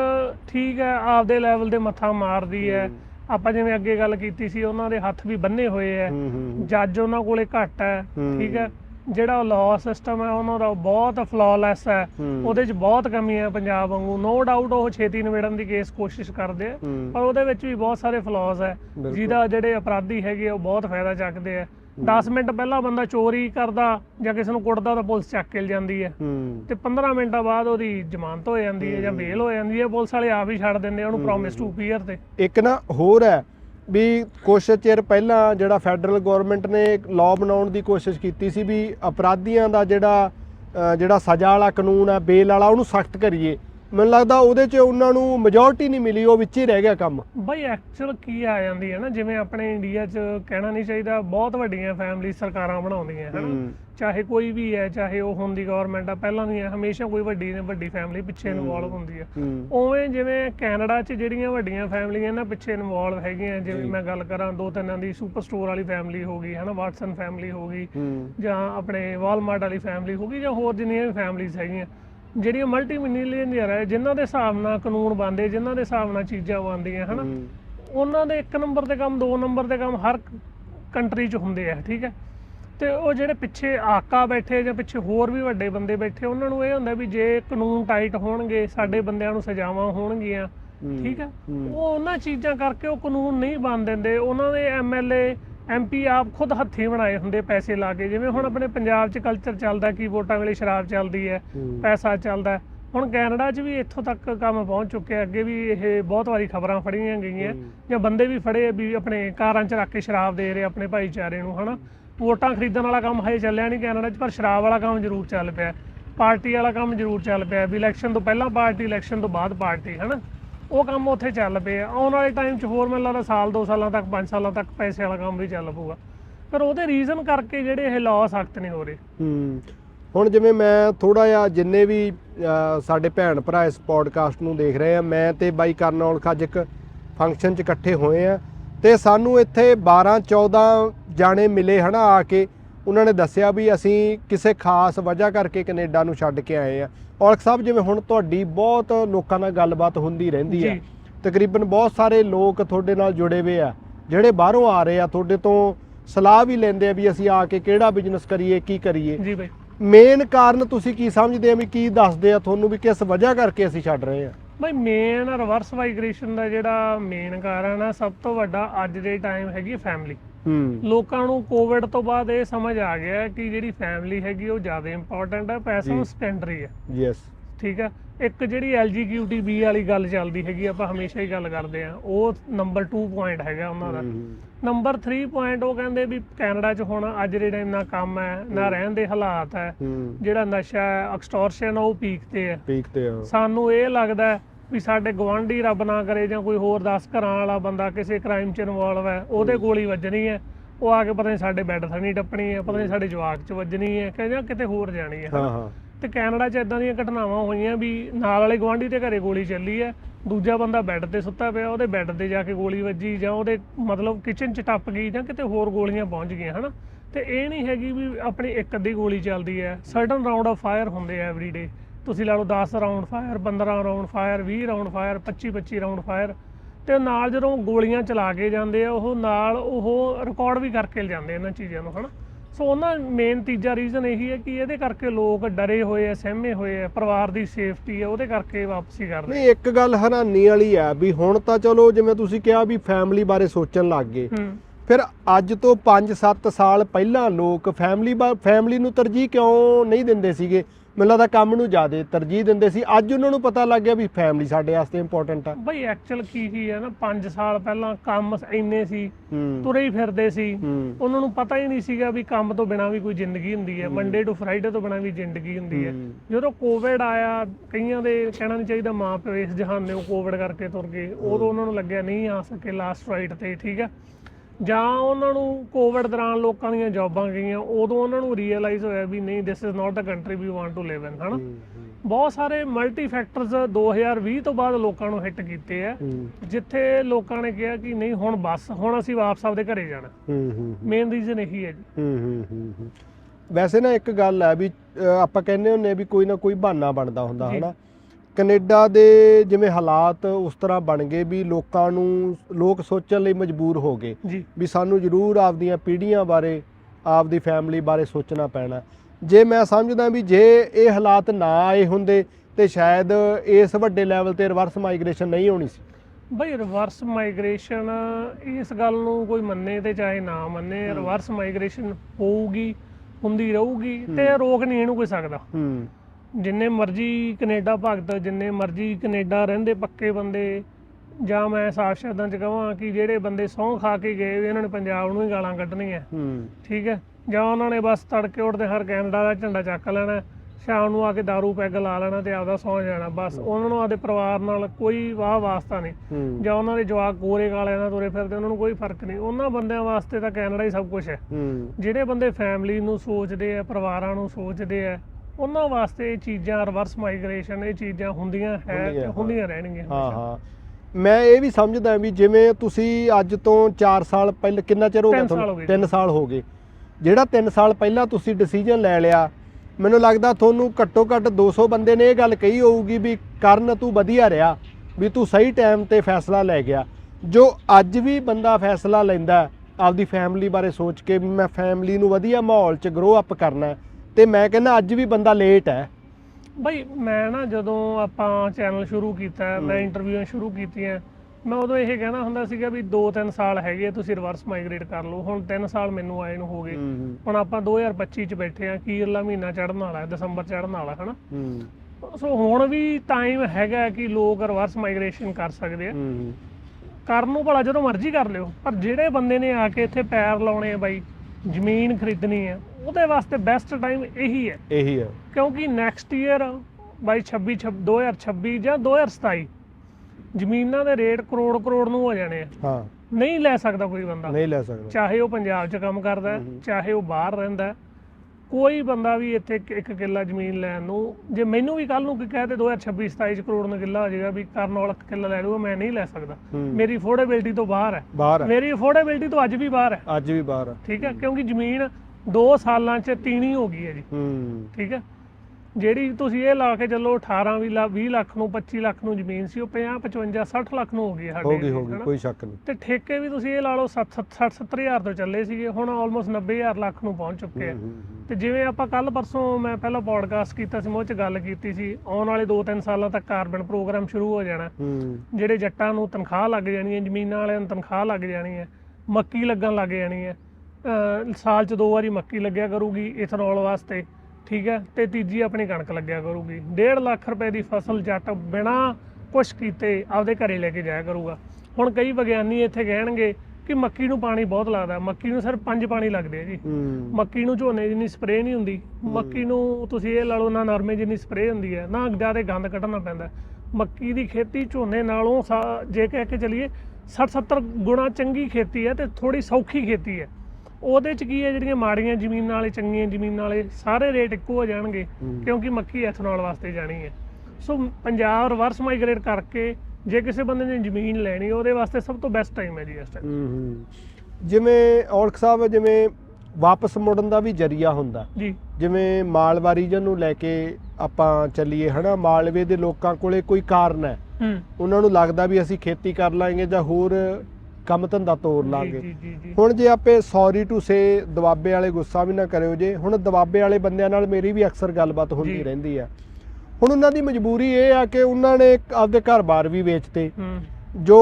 S2: ਠੀਕ ਹੈ ਆਪਦੇ ਲੈਵਲ ਦੇ ਮੱਥਾ ਮਾਰਦੀ ਹੈ। ਆਪਾਂ ਜਿਵੇਂ ਅੱਗੇ ਗੱਲ ਕੀਤੀ ਸੀ ਉਹਨਾਂ ਦੇ ਹੱਥ ਵੀ ਬੰਨੇ ਹੋਏ ਹੂੰ। ਜੱਜ ਉਹਨਾਂ ਕੋਲੇ ਘੱਟ ਹੂੰ। ਠੀਕ ਹੈ। ਜਿਹੜਾ ਉਹ ਸਿਸਟਮ ਹੈ ਉਹਨਾਂ ਦਾ ਬਹੁਤ ਫਲੌਲੈਸ ਹੈ। ਉਹਦੇ 'ਚ ਬਹੁਤ ਕਮੀਆਂ ਪੰਜਾਬ ਵਾਂਗੂ। ਨੋ ਡਾਊਟ ਉਹ ਛੇਤੀ ਨਿਬੇੜਨ ਦੀ ਕੇਸ ਕੋਸ਼ਿਸ਼ ਕਰਦੇ ਆ। ਪਰ ਉਹਦੇ ਵਿੱਚ ਵੀ ਬਹੁਤ ਸਾਰੇ ਫਲੌਜ਼ ਹੈ। ਜਿਹਦਾ ਜਿਹੜੇ ਅਪਰਾਧੀ ਹੈਗੇ ਉਹ ਬਹੁਤ ਫਾਇਦਾ ਚੱਕਦੇ ਆ। 10 ਮਿੰਟ ਪਹਿਲਾਂ ਬੰਦਾ ਚੋਰੀ ਕਰਦਾ ਜਾਂ ਕਿਸੇ ਨੂੰ ਕੁੱਟਦਾ ਤਾਂ ਪੁਲਿਸ ਚੱਕ ਕੇ ਜਾਂਦੀ ਹੈ। ਤੇ 15 ਮਿੰਟਾਂ ਬਾਅਦ ਉਹਦੀ ਜ਼ਮਾਨਤ ਹੋ ਜਾਂਦੀ ਹੈ ਜਾਂ ਬੇਲ ਹੋ ਜਾਂਦੀ ਹੈ। ਪੁਲਿਸ ਵਾਲੇ ਆਪ ਹੀ ਛੱਡ ਦਿੰਦੇ ਉਹਨੂੰ ਪ੍ਰੋਮਿਸ ਟੂ ਅਪੀਅਰ ਤੇ।
S1: ਇੱਕ ਨਾ ਹੋਰ ਹੈ ਵੀ ਕੁਛ ਚਿਰ ਪਹਿਲਾਂ ਜਿਹੜਾ ਫੈਡਰਲ ਗਵਰਨਮੈਂਟ ਨੇ ਲਾਅ ਬਣਾਉਣ ਦੀ ਕੋਸ਼ਿਸ਼ ਕੀਤੀ ਸੀ ਵੀ ਅਪਰਾਧੀਆਂ ਦਾ ਜਿਹੜਾ ਜਿਹੜਾ ਸਜ਼ਾ ਵਾਲਾ ਕਾਨੂੰਨ ਆ, ਬੇਲ ਵਾਲਾ, ਉਹਨੂੰ ਸਖਤ ਕਰੀਏ। ਮੈਨੂੰ ਲੱਗਦਾ ਉਹਦੇ 'ਚ ਉਹਨਾਂ ਨੂੰ ਮੈਜੋਰਟੀ ਨਹੀਂ ਮਿਲੀ ਉਹ ਵਿੱਚ ਹੀ ਰਹਿ ਗਿਆ ਕੰਮ।
S2: ਬਈ ਐਕਚੁਅਲ ਕੀ ਆ ਜਾਂਦੀ ਹੈ ਨਾ ਜਿਵੇਂ ਆਪਣੇ ਇੰਡੀਆ 'ਚ ਕਹਿਣਾ ਨਹੀਂ ਚਾਹੀਦਾ ਬਹੁਤ ਵੱਡੀਆਂ ਫੈਮਿਲੀ ਸਰਕਾਰਾਂ ਬਣਾਉਂਦੀਆਂ ਹੈ
S1: ਹੂੰ।
S2: ਨਾ ਚਾਹੇ ਕੋਈ ਵੀ ਹੈ ਚਾਹੇ ਉਹ ਹੁਣ ਦੀ ਗਵਰਨਮੈਂਟ ਆ ਪਹਿਲਾਂ ਵੀ ਹੈ ਹਮੇਸ਼ਾ ਕੋਈ ਵੱਡੀ ਨੇ ਵੱਡੀ ਫੈਮਿਲੀ ਪਿੱਛੇ ਇਨਵੋਲਵ ਹੁੰਦੀ ਹੈ। ਉਵੇਂ ਜਿਵੇਂ ਕੈਨੇਡਾ 'ਚ ਜਿਹੜੀਆਂ ਵੱਡੀਆਂ ਫੈਮਲੀਆਂ ਨਾ ਪਿੱਛੇ ਇਨਵੋਲਵ ਹੈਗੀਆਂ ਜਿਵੇਂ ਮੈਂ ਗੱਲ ਕਰਾਂ ਦੋ ਤਿੰਨਾਂ ਦੀ ਸੁਪਰ ਸਟੋਰ ਵਾਲੀ ਫੈਮਿਲੀ ਹੋ ਗਈ ਹਨਾ? ਵਾਟਸਨ ਫੈਮਿਲੀ ਹੋ ਗਈ ਜਾਂ ਆਪਣੇ ਵਾਲਮਾਰਟ ਵਾਲੀ ਫੈਮਿਲੀ ਹੋ ਗਈ ਜਾਂ ਹੋਰ ਜਿੰਨੀਆਂ ਵੀ ਫੈਮਲੀਜ਼ ਹੈਗੀਆਂ। ਜਿਹੜੀਆਂ ਮਲਟੀ ਮਿਲੀਅਨਰ ਹੈ ਜਿਨ੍ਹਾਂ ਦੇ ਹਿਸਾਬ ਨਾਲ ਕਾਨੂੰਨ ਬਣਦੇ ਜਿਨ੍ਹਾਂ ਦੇ ਹਿਸਾਬ ਨਾਲ ਚੀਜ਼ਾਂ ਬਣਦੀਆਂ ਹਨਾ। ਉਹਨਾਂ ਦੇ ਇੱਕ ਨੰਬਰ ਤੇ ਕੰਮ ਦੋ ਨੰਬਰ ਤੇ ਕੰਮ ਹਰ ਕੰਟਰੀ 'ਚ ਹੁੰਦੇ ਆ ਠੀਕ ਹੈ ਤੇ ਉਹ ਜਿਹੜੇ ਪਿੱਛੇ ਆਕਾ ਬੈਠੇ ਜਾਂ ਪਿੱਛੇ ਹੋਰ ਵੀ ਵੱਡੇ ਬੰਦੇ ਬੈਠੇ ਉਹਨਾਂ ਨੂੰ ਇਹ ਹੁੰਦਾ ਵੀ ਜੇ ਕਾਨੂੰਨ ਟਾਈਟ ਹੋਣਗੇ ਸਾਡੇ ਬੰਦਿਆਂ ਨੂੰ ਸਜ਼ਾਵਾਂ ਹੋਣਗੀਆਂ। ਠੀਕ ਹੈ
S1: ਹੂੰ।
S2: ਉਹ ਉਹਨਾਂ ਚੀਜ਼ਾਂ ਕਰਕੇ ਉਹ ਕਾਨੂੰਨ ਨਹੀਂ ਬਣ ਦਿੰਦੇ ਉਹਨਾਂ ਦੇ ਐਮਐਲਏ ਐਮਪੀ ਆਪ ਖੁਦ ਹੱਥੀਂ ਬਣਾਏ ਹੁੰਦੇ ਪੈਸੇ ਲਾ ਕੇ। ਜਿਵੇਂ ਹੁਣ ਆਪਣੇ ਪੰਜਾਬ 'ਚ ਕਲਚਰ ਚੱਲਦਾ ਕਿ ਵੋਟਾਂ ਵੇਲੇ ਸ਼ਰਾਬ ਚੱਲਦੀ ਹੈ। ਪੈਸਾ ਚੱਲਦਾ। ਹੁਣ ਕੈਨੇਡਾ 'ਚ ਵੀ ਇੱਥੋਂ ਤੱਕ ਕੰਮ ਪਹੁੰਚ ਚੁੱਕਿਆ। ਅੱਗੇ ਵੀ ਇਹ ਬਹੁਤ ਵਾਰੀ ਖਬਰਾਂ ਫੜੀਆਂ ਗਈਆਂ। ਜਾਂ ਬੰਦੇ ਵੀ ਫੜੇ ਵੀ ਆਪਣੇ ਕਾਰਾਂ 'ਚ ਰੱਖ ਕੇ ਸ਼ਰਾਬ ਦੇ ਰਹੇ ਆਪਣੇ ਭਾਈਚਾਰੇ ਨੂੰ ਹਨਾ। ਵੋਟਾਂ ਖਰੀਦਣ ਵਾਲਾ ਕੰਮ ਹਜੇ ਚੱਲਿਆ ਨਹੀਂ ਕੈਨੇਡਾ 'ਚ ਪਰ ਸ਼ਰਾਬ ਵਾਲਾ ਕੰਮ ਜ਼ਰੂਰ ਚੱਲ ਪਿਆ। ਪਾਰਟੀ ਵਾਲਾ ਕੰਮ ਜ਼ਰੂਰ ਚੱਲ ਪਿਆ। ਵੀ ਇਲੈਕਸ਼ਨ ਤੋਂ ਪਹਿਲਾਂ ਪਾਰਟੀ ਇਲੈਕਸ਼ਨ ਤੋਂ ਬਾਅਦ ਪਾਰਟੀ ਹਨਾ। ਉਹ ਕੰਮ ਉੱਥੇ ਚੱਲ ਪਏ ਆ। ਆਉਣ ਵਾਲੇ ਟਾਈਮ 'ਚ ਹੋਰ ਮੈਨੂੰ ਲੱਗਦਾ ਸਾਲ 2 ਸਾਲਾਂ ਤੱਕ 5 ਸਾਲਾਂ ਤੱਕ ਪੈਸੇ ਵਾਲਾ ਕੰਮ ਵੀ ਚੱਲ ਪਊਗਾ। ਪਰ ਉਹਦੇ ਰੀਜ਼ਨ ਕਰਕੇ ਜਿਹੜੇ ਇਹ ਲਾਅ ਸਖਤ ਨਹੀਂ ਹੋ ਰਹੇ।
S1: ਹੂੰ। ਹੁਣ ਜਿਵੇਂ ਮੈਂ ਥੋੜਾ ਜਿਹਾ ਜਿੰਨੇ ਵੀ ਸਾਡੇ ਭੈਣ ਭਰਾ ਇਸ ਪੋਡਕਾਸਟ ਨੂੰ ਦੇਖ ਰਹੇ ਆ, ਮੈਂ ਤੇ ਬਾਈ ਕਰਨ ਔਲਖਾ ਅੱਜ ਫੰਕਸ਼ਨ 'ਚ ਇਕੱਠੇ ਹੋਏ ਆ ਤੇ ਸਾਨੂੰ ਇੱਥੇ 12 14 ਜਾਣੇ ਮਿਲੇ ਹਨਾ ਆ ਕੇ। ਉਹਨਾਂ ਨੇ ਦੱਸਿਆ ਵੀ ਅਸੀਂ ਕਿਸੇ ਖਾਸ ਵਜ੍ਹਾ ਕਰਕੇ ਕੈਨੇਡਾ ਨੂੰ ਛੱਡ ਕੇ ਆਏ ਆ। ਔਲਖ ਸਾਹਿਬ ਜਿਵੇਂ ਹੁਣ ਤੁਹਾਡੀ ਬਹੁਤ ਲੋਕਾਂ ਨਾਲ ਗੱਲਬਾਤ ਹੁੰਦੀ ਰਹਿੰਦੀ ਹੈ। ਤਕਰੀਬਨ ਬਹੁਤ ਸਾਰੇ ਲੋਕ ਤੁਹਾਡੇ ਨਾਲ ਜੁੜੇ ਹੋਏ ਆ ਜਿਹੜੇ ਬਾਹਰੋਂ ਆ ਰਹੇ ਆ ਤੁਹਾਡੇ ਤੋਂ ਸਲਾਹ ਵੀ ਲੈਂਦੇ ਆ ਵੀ ਅਸੀਂ ਆ ਕੇ ਕਿਹੜਾ ਬਿਜ਼ਨਸ ਕਰੀਏ ਕੀ ਕਰੀਏ।
S2: ਜੀ ਬਈ।
S1: ਮੇਨ ਕਾਰਨ ਤੁਸੀਂ ਕੀ ਸਮਝਦੇ ਆ ਵੀ ਕੀ ਦੱਸਦੇ ਆ ਤੁਹਾਨੂੰ ਵੀ ਕਿਸ ਵਜ੍ਹਾ ਕਰਕੇ ਅਸੀਂ ਛੱਡ ਰਹੇ ਆ?
S2: ਬਈ ਮੇਨ ਰਿਵਰਸ ਮਾਈਗ੍ਰੇਸ਼ਨ ਦਾ ਜਿਹੜਾ ਮੇਨ ਕਾਰਨ ਆ ਸਭ ਤੋਂ ਵੱਡਾ ਅੱਜ ਦੇ ਟਾਈਮ ਹੈਗੀ ਫੈਮਿਲੀ ਲੋਕਾਂ ਨੂੰ ਕੋਵਿਡ ਤੋਂ ਬਾਅਦ ਇਹ ਸਮਝ ਆ ਗਿਆ ਹੈ ਕਿ ਜਿਹੜੀ ਫੈਮਿਲੀ ਹੈਗੀ ਉਹ ਜ਼ਿਆਦਾ ਇੰਪੋਰਟੈਂਟ ਹੈ ਪੈਸਾ ਸੈਕੰਡਰੀ ਹੈ
S1: ਯੈਸ
S2: ਠੀਕ ਹੈ ਇੱਕ ਜਿਹੜੀ LGBTB ਵਾਲੀ ਗੱਲ ਚੱਲਦੀ ਹੈਗੀ ਆਪਾਂ ਹਮੇਸ਼ਾ ਹੀ ਗੱਲ ਕਰਦੇ ਆ। ਉਹ ਨੰਬਰ 2 ਪੁਆਇੰਟ ਹੈਗਾ ਉਹਨਾਂ ਦਾ। ਨੰਬਰ 3 ਪੁਆਇੰਟ ਉਹ ਕਹਿੰਦੇ ਵੀ ਕੈਨੇਡਾ 'ਚ ਹੁਣ ਅੱਜ ਦੇ ਟਾਈਮ ਨਾ ਕੰਮ ਹੈ ਨਾ ਰਹਿਣ ਦੇ ਹਾਲਾਤ ਹੈ
S1: ਹੂੰ।
S2: ਜਿਹੜਾ ਨਸ਼ਾ ਹੈ ਐਕਸਟੋਰਸ਼ਨ ਉਹ ਪੀਕ ਤੇ ਹੈ।
S1: ਪੀਕ ਤੇ ਆ।
S2: ਸਾਨੂੰ ਇਹ ਲੱਗਦਾ ਹੈ ਵੀ ਸਾਡੇ ਗਵਾਂਢੀ ਰੱਬ ਨਾ ਕਰੇ ਜਾਂ ਕੋਈ ਹੋਰ 10 ਘਰਾਂ ਵਾਲਾ ਬੰਦਾ ਕਿਸੇ ਕ੍ਰਾਈਮ 'ਚ ਇਨਵੋਲਵ ਹੈ ਉਹਦੇ ਗੋਲੀ ਵੱਜਣੀ ਹੈ। ਉਹ ਆ ਕੇ ਪਤਾ ਨਹੀਂ ਸਾਡੇ ਬੈੱਡ ਥਣੀ ਟੱਪਣੀ ਹੈ ਪਤਾ ਨਹੀਂ ਸਾਡੇ ਜਵਾਕ 'ਚ ਵੱਜਣੀ ਹੈ ਕਿ ਜਾਂ ਕਿਤੇ ਹੋਰ ਜਾਣੀ ਹੈ
S1: ਹਾਂ ਹਾਂ।
S2: ਤੇ ਕੈਨੇਡਾ 'ਚ ਇਦਾਂ ਦੀਆਂ ਘਟਨਾਵਾਂ ਹੋਈਆਂ ਵੀ ਨਾਲ ਵਾਲੇ ਗਵਾਂਢੀ ਦੇ ਘਰੇ ਗੋਲੀ ਚੱਲੀ ਹੈ ਦੂਜਾ ਬੰਦਾ ਬੈੱਡ ਤੇ ਸੁੱਤਾ ਪਿਆ ਉਹਦੇ ਬੈੱਡ ਤੇ ਜਾ ਕੇ ਗੋਲੀ ਵੱਜੀ ਜਾਂ ਉਹਦੇ ਮਤਲਬ ਕਿਚਨ 'ਚ ਟੱਪ ਗਈ ਜਾਂ ਕਿਤੇ ਹੋਰ ਗੋਲੀਆਂ ਪਹੁੰਚ ਗਈਆਂ ਹਨਾ? ਤੇ ਇਹ ਨਹੀਂ ਹੈਗੀ ਵੀ ਆਪਣੀ ਇੱਕ ਅੱਧੀ ਗੋਲੀ ਚੱਲਦੀ ਹੈ। ਸਰਟਨ ਰਾਉਂਡ ਆਫ ਫਾਇਰ ਹੁੰਦੇ ਆ ਐਵਰੀ ਡੇ ਤੁਸੀਂ ਲਾ ਲਓ 10 round fire 15 round fire 20 round fire 25 25 round fire ਤੇ ਨਾਲ ਜਦੋਂ ਗੋਲੀਆਂ ਚਲਾ ਕੇ ਜਾਂਦੇ ਆ ਉਹ ਨਾਲ ਉਹ ਰਿਕਾਰਡ ਵੀ ਕਰਕੇ ਜਾਂਦੇ ਇਹਨਾਂ ਚੀਜ਼ਾਂ ਨੂੰ ਹਨਾ? ਸੋ ਉਹਨਾਂ ਮੇਨ ਤੀਜਾ ਰੀਜ਼ਨ ਇਹੀ ਹੈ ਕਿ ਇਹਦੇ ਕਰਕੇ ਲੋਕ ਡਰੇ ਹੋਏ ਆ ਸਹਿਮੇ ਹੋਏ ਆ ਪਰਿਵਾਰ ਦੀ ਸੇਫਟੀ ਹੈ ਉਹਦੇ ਕਰਕੇ ਵਾਪਸੀ ਕਰਦੇ
S1: ਨਹੀਂ ਇੱਕ ਗੱਲ ਹੈਰਾਨੀ ਵਾਲੀ ਆ ਵੀ ਹੁਣ ਤਾਂ ਚਲੋ ਜਿਵੇਂ ਤੁਸੀਂ ਕਿਹਾ ਵੀ ਫੈਮਿਲੀ ਬਾਰੇ ਸੋਚਣ ਲੱਗ ਗਏ।
S2: ਹੂੰ।
S1: ਫਿਰ ਅੱਜ ਤੋਂ 5-7 ਸਾਲ ਪਹਿਲਾਂ ਲੋਕ ਫੈਮਿਲੀ ਫੈਮਿਲੀ ਨੂੰ ਤਰਜੀਹ ਕਿਉਂ ਨਹੀਂ ਦਿੰਦੇ ਸੀਗੇ? ਮੈਨੂੰ ਲੱਗਦਾ ਕੰਮ ਨੂੰ ਜ਼ਿਆਦਾ ਤਰਜੀਹ ਦਿੰਦੇ ਸੀ। ਅੱਜ ਉਹਨਾਂ ਨੂੰ ਪਤਾ ਲੱਗ ਗਿਆ ਵੀ ਫੈਮਿਲੀ ਸਾਡੇ ਵਾਸਤੇ ਇੰਪੋਰਟੈਂਟ ਆ।
S2: ਬਈ ਐਕਚੁਅਲ ਕੀ ਕੀ ਹੈ ਨਾ 5 ਸਾਲ ਪਹਿਲਾਂ ਕੰਮ ਇੰਨੇ ਸੀ ਤੁਰੇ ਹੀ ਫਿਰਦੇ ਸੀ। ਉਹਨਾਂ ਨੂੰ ਪਤਾ ਹੀ ਨਹੀਂ ਸੀਗਾ ਵੀ ਕੰਮ ਤੋਂ ਬਿਨਾ ਵੀ ਕੋਈ ਜ਼ਿੰਦਗੀ ਹੁੰਦੀ ਹੈ। ਮੰਡੇ ਟੂ ਫਰਾਈਡੇ ਤੋਂ ਬਿਨਾ ਵੀ ਜ਼ਿੰਦਗੀ ਹੁੰਦੀ ਹੈ।
S1: ਹੂੰ।
S2: ਜਦੋਂ ਕੋਵਿਡ ਆਇਆ ਕਈਆਂ ਦੇ ਕਹਿਣਾ ਨਹੀਂ ਚਾਹੀਦਾ ਮਾਂ ਪਿਓ ਇਸ ਜਹਾਨ ਨੇ ਕੋਵਿਡ ਕਰਕੇ ਤੁਰ ਗਏ। ਉਦੋਂ ਉਹਨਾਂ ਨੂੰ ਲੱਗਿਆ ਨਹੀਂ ਆ ਸਕੇ ਲਾਸਟ ਰਾਈਟ ਤੇ ਠੀਕ ਹੈ? ਜਾਂ ਉਹਨਾਂ ਨੂੰ ਕੋਵਿਡ ਦੌਰਾਨ ਲੋਕਾਂ ਦੀਆਂ ਜੌਬਾਂ ਗਈਆਂ ਉਦੋਂ ਉਹਨਾਂ ਨੂੰ ਰੀਅਲਾਈਜ਼ ਹੋਇਆ ਵੀ ਨਹੀਂ this is not the country we want to live in ਹਨਾ? ਬਹੁਤ ਸਾਰੇ ਮਲਟੀ ਫੈਕਟਰਸ 2020 ਤੋਂ ਬਾਅਦ ਲੋਕਾਂ ਨੂੰ ਹਿੱਟ ਕੀਤੇ ਆ ਜਿੱਥੇ ਲੋਕਾਂ ਨੇ ਕਿਹਾ ਕਿ ਨਹੀਂ ਹੁਣ ਬਸ ਹੁਣ ਅਸੀਂ ਵਾਪਸ ਆਪਦੇ ਘਰੇ ਜਾਣਾ। ਮੇਨ ਰੀਜ਼ਨ ਇਹੀ ਹੈ ਜੀ।
S1: ਵੈਸੇ ਨਾ ਇੱਕ ਗੱਲ ਹੈ ਵੀ ਆਪਾਂ ਕਹਿੰਦੇ ਹੁੰਨੇ ਵੀ ਕੋਈ ਨਾ ਕੋਈ ਬਹਾਨਾ ਬਣਦਾ ਹੁੰਦਾ। ਹਨਾ? ਕੈਨੇਡਾ ਦੇ ਜਿਵੇਂ ਹਾਲਾਤ ਉਸ ਤਰ੍ਹਾਂ ਬਣ ਗਏ ਵੀ ਲੋਕਾਂ ਨੂੰ ਲੋਕ ਸੋਚਣ ਲਈ ਮਜਬੂਰ ਹੋ ਗਏ ਵੀ ਸਾਨੂੰ ਜ਼ਰੂਰ ਆਪਦੀਆਂ ਪੀੜ੍ਹੀਆਂ ਬਾਰੇ ਆਪਦੀ ਫੈਮਿਲੀ ਬਾਰੇ ਸੋਚਣਾ ਪੈਣਾ। ਜੇ ਮੈਂ ਸਮਝਦਾ ਵੀ ਜੇ ਇਹ ਹਾਲਾਤ ਨਾ ਆਏ ਹੁੰਦੇ ਤੇ ਸ਼ਾਇਦ ਇਸ ਵੱਡੇ ਲੈਵਲ ਤੇ ਰਿਵਰਸ ਮਾਈਗ੍ਰੇਸ਼ਨ ਨਹੀਂ ਹੋਣੀ ਸੀ।
S2: ਬਈ ਰਿਵਰਸ ਮਾਈਗ੍ਰੇਸ਼ਨ ਇਸ ਗੱਲ ਨੂੰ ਕੋਈ ਮੰਨੇ ਤੇ ਚਾਹੇ ਨਾ ਮੰਨੇ ਰਿਵਰਸ ਮਾਈਗ੍ਰੇਸ਼ਨ ਹੋਊਗੀ ਹੁੰਦੀ ਰਹੂਗੀ ਤੇ ਰੋਕ ਨਹੀਂ ਇਹਨੂੰ ਕੋਈ ਸਕਦਾ।
S1: ਹੂੰ।
S2: ਜਿੰਨੇ ਮਰਜ਼ੀ ਕੈਨੇਡਾ ਭਗਤ ਜਿੰਨੇ ਮਰਜ਼ੀ ਕੈਨੇਡਾ ਰਹਿੰਦੇ ਪੱਕੇ ਬੰਦੇ ਜਾਂ ਮੈਂ ਸਾਫ਼ ਸ਼ਬਦਾਂ 'ਚ ਕਹਾਂ ਕਿ ਜਿਹੜੇ ਬੰਦੇ ਸਹੁੰ ਖਾ ਕੇ ਗਏ ਵੀ ਇਹਨਾਂ ਨੇ ਪੰਜਾਬ ਨੂੰ ਹੀ ਗਾਲਾਂ ਕੱਢਣੀਆਂ।
S1: ਹੂੰ।
S2: ਠੀਕ ਹੈ? ਜਾਂ ਉਹਨਾਂ ਨੇ ਬਸ ਤੜਕੇ ਉੱਠਦੇ ਹਰ ਕੈਨੇਡਾ ਦਾ ਝੰਡਾ ਚੱਕ ਲੈਣਾ ਸ਼ਾਮ ਨੂੰ ਆ ਕੇ दारू ਪੈਗ ਲਾ ਲੈਣਾ ਤੇ ਆਪਦਾ ਸੌਂ ਜਾਣਾ ਬਸ ਉਹਨਾਂ ਨੂੰ ਆਪਦੇ ਪਰਿਵਾਰ ਨਾਲ ਕੋਈ ਵਾਹ ਵਾਸਤਾ ਨਹੀਂ। ਜਾਂ ਉਹਨਾਂ ਦੇ ਜਵਾਕ ਗੋਰੇ ਕਾਲਿਆਂ ਨਾਲ ਤੁਰੇ ਫਿਰਦੇ ਉਹਨਾਂ ਨੂੰ ਕੋਈ ਫ਼ਰਕ ਨਹੀਂ। ਉਹਨਾਂ ਬੰਦਿਆਂ ਵਾਸਤੇ ਤਾਂ ਕੈਨੇਡਾ ਹੀ ਸਭ ਕੁਝ ਹੈ।
S1: ਹੂੰ।
S2: ਜਿਹੜੇ ਬੰਦੇ ਫੈਮਿਲੀ ਨੂੰ ਸੋਚਦੇ ਆ ਪਰਿਵਾਰਾਂ ਨੂੰ ਸੋਚਦੇ ਆ ਉਹਨਾਂ ਵਾਸਤੇ ਇਹ ਚੀਜ਼ਾਂ ਰਿਵਰਸ ਮਾਈਗ੍ਰੇਸ਼ਨ ਇਹ ਚੀਜ਼ਾਂ ਹੁੰਦੀਆਂ ਹੈ
S1: ਹੁੰਦੀਆਂ,
S2: ਤੇ
S1: ਹਾਂ।
S2: ਹੁੰਦੀਆਂ ਰਹਿਣਗੀਆਂ
S1: ਹਾਂ
S2: ਹਮੇਸ਼ਾ।
S1: ਹਾਂ। ਮੈਂ ਇਹ ਵੀ ਸਮਝਦਾ ਵੀ ਜਿਵੇਂ ਤੁਸੀਂ ਅੱਜ ਤੋਂ 4 ਸਾਲ ਪਹਿਲਾਂ ਕਿੰਨਾ ਚਿਰ ਹੋ ਗਿਆ
S2: ਤਿੰਨ ਸਾਲ ਹੋ ਗਏ
S1: 3 ਸਾਲ ਹੋ ਗਏ। ਜਿਹੜਾ 3 ਸਾਲ ਪਹਿਲਾਂ ਤੁਸੀਂ ਡਿਸੀਜਨ ਲੈ ਲਿਆ ਮੈਨੂੰ ਲੱਗਦਾ ਤੁਹਾਨੂੰ ਘੱਟੋ ਘੱਟ 200 ਬੰਦੇ ਨੇ ਇਹ ਗੱਲ ਕਹੀ ਹੋਊਗੀ ਵੀ ਕਰਨ ਤੂੰ ਵਧੀਆ ਰਿਹਾ ਵੀ ਤੂੰ ਸਹੀ ਟਾਈਮ ਤੇ ਫੈਸਲਾ ਲੈ ਗਿਆ। ਜੋ ਅੱਜ ਵੀ ਬੰਦਾ ਫੈਸਲਾ ਲੈਂਦਾ ਆਪਦੀ ਫੈਮਿਲੀ ਬਾਰੇ ਸੋਚ ਕੇ ਵੀ ਮੈਂ ਫੈਮਿਲੀ ਨੂੰ ਵਧੀਆ ਮਾਹੌਲ 'ਚ ਗਰੋ ਅਪ ਕਰਨਾ ਹੈ, ਤੇ ਮੈਂ ਕਹਿੰਦਾ ਅੱਜ ਵੀ ਬੰਦਾ ਲੇਟ ਹੈ।
S2: ਬਈ ਮੈਂ ਨਾ ਜਦੋਂ ਆਪਾਂ ਚੈਨਲ ਸ਼ੁਰੂ ਕੀਤਾ ਮੈਂ ਇੰਟਰਵਿਊਆਂ ਸ਼ੁਰੂ ਕੀਤੀਆਂ ਮੈਂ ਉਦੋਂ ਇਹ ਕਹਿਣਾ ਹੁੰਦਾ ਸੀਗਾ ਵੀ 2-3 ਸਾਲ ਹੈਗੇ ਤੁਸੀਂ ਰਿਵਰਸ ਮਾਈਗ੍ਰੇਟ ਕਰ ਲਓ। ਹੁਣ 3 ਸਾਲ ਮੈਨੂੰ ਆਏ ਨੂੰ ਹੋ ਗਏ। ਹੁਣ ਆਪਾਂ 2025 ਚ ਬੈਠੇ ਆ ਕੀਰਲਾ ਮਹੀਨਾ ਚੜ੍ਹਨ ਵਾਲਾ ਹੈ ਦਸੰਬਰ ਚੜ੍ਹਨ ਵਾਲਾ ਹੈ। ਸੋ ਹੁਣ ਵੀ ਟਾਈਮ ਹੈਗਾ ਕਿ ਲੋਕ ਰਿਵਰਸ ਮਾਈਗ੍ਰੇਸ਼ਨ ਕਰ ਸਕਦੇ ਆ। ਕਰਨ ਨੂੰ ਭਲਾ ਜਦੋਂ ਮਰਜ਼ੀ ਕਰ ਲਿਓ ਪਰ ਜਿਹੜੇ ਬੰਦੇ ਨੇ ਆ ਕੇ ਇੱਥੇ ਪੈਰ ਲਾਉਣੇ ਆ ਬਾਈ ਜ਼ਮੀਨ ਖਰੀਦਣੀ ਹੈ ਉਹਦੇ ਵਾਸਤੇ ਬੈਸਟ ਟਾਈਮ ਇਹੀ ਹੈ।
S1: ਇਹੀ ਹੈ।
S2: ਕਿਉਂਕਿ ਨੈਕਸਟ ਈਅਰ ਬਾਈ 26 ਛਬ- 2026 ਜਾਂ 2027 ਜ਼ਮੀਨਾਂ ਦੇ ਰੇਟ ਕਰੋੜ ਕਰੋੜ ਨੂੰ ਹੋ ਜਾਣੇ ਆ।
S1: ਹਾਂ।
S2: ਨਹੀਂ ਲੈ ਸਕਦਾ ਕੋਈ ਬੰਦਾ।
S1: ਨਹੀਂ ਲੈ ਸਕਦਾ।
S2: ਚਾਹੇ ਉਹ ਪੰਜਾਬ 'ਚ ਕੰਮ ਕਰਦਾ ਹੈ, ਚਾਹੇ ਉਹ ਬਾਹਰ ਰਹਿੰਦਾ ਹੈ। ਕੋਈ ਬੰਦਾ ਵੀ ਇੱਥੇ ਇੱਕ- ਇੱਕ ਕਿੱਲਾ ਜ਼ਮੀਨ ਲੈਣ ਨੂੰ ਜੇ ਮੈਨੂੰ ਵੀ ਕੱਲ ਨੂੰ ਕੋਈ ਕਹੇ ਤੇ 2026 27 'ਚ ਕਰੋੜ ਦਾ ਕਿੱਲਾ ਹੋ ਜਾਏਗਾ ਵੀ ਕਰਨ ਵਾਲਾ ਕਿੱਲਾ ਲੈ ਲੂਗਾ ਮੈਂ ਨਹੀਂ ਲੈ ਸਕਦਾ। ਮੇਰੀ ਅਫੋਰਡੇਬਿਲਟੀ ਤੋਂ ਬਾਹਰ ਹੈ।
S1: ਬਾਹਰ ਹੈ।
S2: ਮੇਰੀ ਅਫੋਰਡੇਬਿਲਟੀ ਤੋਂ ਅੱਜ ਵੀ ਬਾਹਰ ਹੈ।
S1: ਅੱਜ ਵੀ ਬਾਹਰ ਹੈ।
S2: ਠੀਕ ਹੈ ਕਿਉਂਕਿ ਜ਼ਮੀਨ 2 ਸਾਲਾਂ 'ਚ ਤੀਣੀ ਹੋ ਗਈ ਹੈ ਜੀ।
S1: ਹੂੰ।
S2: ਠੀਕ ਹੈ। ਜਿਹੜੀ ਤੁਸੀਂ ਇਹ ਲਾ ਕੇ ਚੱਲੋ 18 ਵੀ ਲਾ 20 ਲੱਖ ਨੂੰ 25 ਲੱਖ ਨੂੰ ਜ਼ਮੀਨ ਸੀ ਉਹ 50 55 60 ਲੱਖ ਨੂੰ ਹੋ ਗਈ ਸਾਡੇ
S1: ਹੋ ਗਈ ਹੋ? ਕੋਈ ਸ਼ੱਕ ਨਹੀਂ।
S2: ਤੇ ਠੇਕੇ ਵੀ ਤੁਸੀਂ ਇਹ ਲਾ ਲਓ 60 60 70000 ਤੋਂ ਚੱਲੇ ਸੀਗੇ ਹੁਣ ਆਲਮੋਸਟ 90000 ਲੱਖ ਨੂੰ ਪਹੁੰਚ ਚੁੱਕੇ ਆ। ਤੇ ਜਿਵੇਂ ਆਪਾਂ ਕੱਲ ਪਰਸੋਂ ਮੈਂ ਪਹਿਲਾਂ ਪੋਡਕਾਸਟ ਕੀਤਾ ਸੀ ਮੈਂ ਉਹ ਚ ਗੱਲ ਕੀਤੀ ਸੀ ਆਉਣ ਵਾਲੇ 2-3 ਸਾਲਾਂ ਤੱਕ ਕਾਰਬਨ ਪ੍ਰੋਗਰਾਮ ਸ਼ੁਰੂ ਹੋ ਜਾਣਾ। ਜਿਹੜੇ ਜੱਟਾਂ ਨੂੰ ਤਨਖਾਹ ਲੱਗ ਜਾਣੀ ਹੈ ਜ਼ਮੀਨਾਂ ਵਾਲਿਆਂ ਨੂੰ ਤਨਖਾਹ ਲੱਗ ਜਾਣੀ ਹੈ ਮੱਕੀ ਲੱਗਣ ਲੱਗ ਜਾਣੀ ਹੈ ਸਾਲ 'ਚ ਦੋ ਵਾਰੀ ਮੱਕੀ ਲੱਗਿਆ ਕਰੂਗੀ ਇਥਨੋਲ ਵਾਸਤੇ। ਠੀਕ ਹੈ ਤੇ ਤੀਜੀ ਆਪਣੀ ਕਣਕ ਲੱਗਿਆ ਕਰੂਗੀ। 1.5 ਲੱਖ ਰੁਪਏ ਦੀ ਫਸਲ ਜੱਟ ਬਿਨਾ ਕੁਛ ਕੀਤੇ ਆਪਦੇ ਘਰੇ ਲੈ ਕੇ ਜਾਇਆ ਕਰੂਗਾ। ਹੁਣ ਕਈ ਵਿਗਿਆਨੀ ਇੱਥੇ ਕਹਿਣਗੇ ਕਿ ਮੱਕੀ ਨੂੰ ਪਾਣੀ ਬਹੁਤ ਲੱਗਦਾ ਮੱਕੀ ਨੂੰ ਸਿਰਫ ਪੰਜ ਪਾਣੀ ਲੱਗਦੇ ਆ ਜੀ। ਮੱਕੀ ਨੂੰ ਝੋਨੇ ਜਿੰਨੀ ਸਪਰੇਅ ਨਹੀਂ ਹੁੰਦੀ। ਮੱਕੀ ਨੂੰ ਤੁਸੀਂ ਇਹ ਲਾ ਲਓ ਨਾ ਨਰਮੇ ਜਿੰਨੀ ਸਪਰੇਅ ਹੁੰਦੀ ਹੈ ਨਾ ਜ਼ਿਆਦਾ ਗੰਦ ਕੱਢਣਾ ਪੈਂਦਾ ਮੱਕੀ ਦੀ ਖੇਤੀ ਝੋਨੇ ਨਾਲੋਂ ਜੇ ਕਹਿ ਕੇ ਚਲੀਏ 60 70 ਗੁਣਾ ਚੰਗੀ ਖੇਤੀ ਹੈ ਤੇ ਥੋੜੀ ਸੌਖੀ ਖੇਤੀ ਹੈ। ਉਹਦੇ ਚ ਕੀ ਹੈ ਜਿਹੜੀਆਂ ਮਾੜੀਆਂ ਜ਼ਮੀਨ ਵਾਲੇ ਚੰਗੀਆਂ ਜ਼ਮੀਨ ਵਾਲੇ ਸਾਰੇ ਰੇਟ ਇੱਕੋ ਹੋ ਜਾਣਗੇ। ਕਿਉਂਕਿ ਮੱਕੀ ਐਥਨੋਲ ਵਾਸਤੇ ਜਾਣੀ ਹੈ। ਸੋ ਪੰਜਾਬ ਰਿਵਰਸ ਮਾਈਗ੍ਰੇਟ ਕਰਕੇ ਜੇ ਕਿਸੇ ਬੰਦੇ ਨੇ ਜ਼ਮੀਨ ਲੈਣੀ ਉਹਦੇ ਵਾਸਤੇ ਸਭ ਤੋਂ ਬੈਸਟ ਟਾਈਮ ਹੈ ਜੀ ਇਸ ਟਾਈਮ
S1: ਜਿਵੇਂ ਔਲਖ ਸਾਹਿਬ ਜਿਵੇਂ ਵਾਪਸ ਮੁੜਨ ਦਾ ਵੀ ਜਰੀਆ ਹੁੰਦਾ।
S2: ਜੀ।
S1: ਜਿਵੇਂ ਮਾਲਵਾਰੀ ਜਨ ਨੂੰ ਲੈ ਕੇ ਆਪਾਂ ਚੱਲੀਏ ਹਨਾ ਮਾਲਵੇ ਦੇ ਲੋਕਾਂ ਕੋਲੇ ਕੋਈ ਕਾਰਨ ਹੂੰ। ਉਹਨਾਂ ਨੂੰ ਲੱਗਦਾ ਵੀ ਅਸੀਂ ਖੇਤੀ ਕਰ ਲਾਂਗੇ ਜਾਂ ਹੋਰ ਕੰਮ ਧੰਦਾ ਤੋਰ ਲਾਂਗੇ।
S2: ਜੀ ਜੀ ਜੀ।
S1: ਹੁਣ ਜੇ ਆਪੇ ਸੌਰੀ ਟੂ ਸੇ ਦਬਾਬੇ ਵਾਲੇ ਗੁੱਸਾ ਵੀ ਨਾ ਕਰਿਓ ਜੇ ਹੁਣ ਦਬਾਬੇ ਵਾਲੇ ਬੰਦਿਆਂ ਨਾਲ ਮੇਰੀ ਵੀ ਅਕਸਰ ਗੱਲਬਾਤ ਹੁੰਦੀ
S2: ਜੀ।
S1: ਰਹਿੰਦੀ ਆ। ਹੁਣ ਉਹਨਾਂ ਦੀ ਮਜਬੂਰੀ ਇਹ ਆ ਕਿ ਉਹਨਾਂ ਨੇ ਆਪਦੇ ਘਰ-ਬਾਰ ਵੀ ਵੇਚਤੇ।
S2: ਹੂੰ।
S1: ਜੋ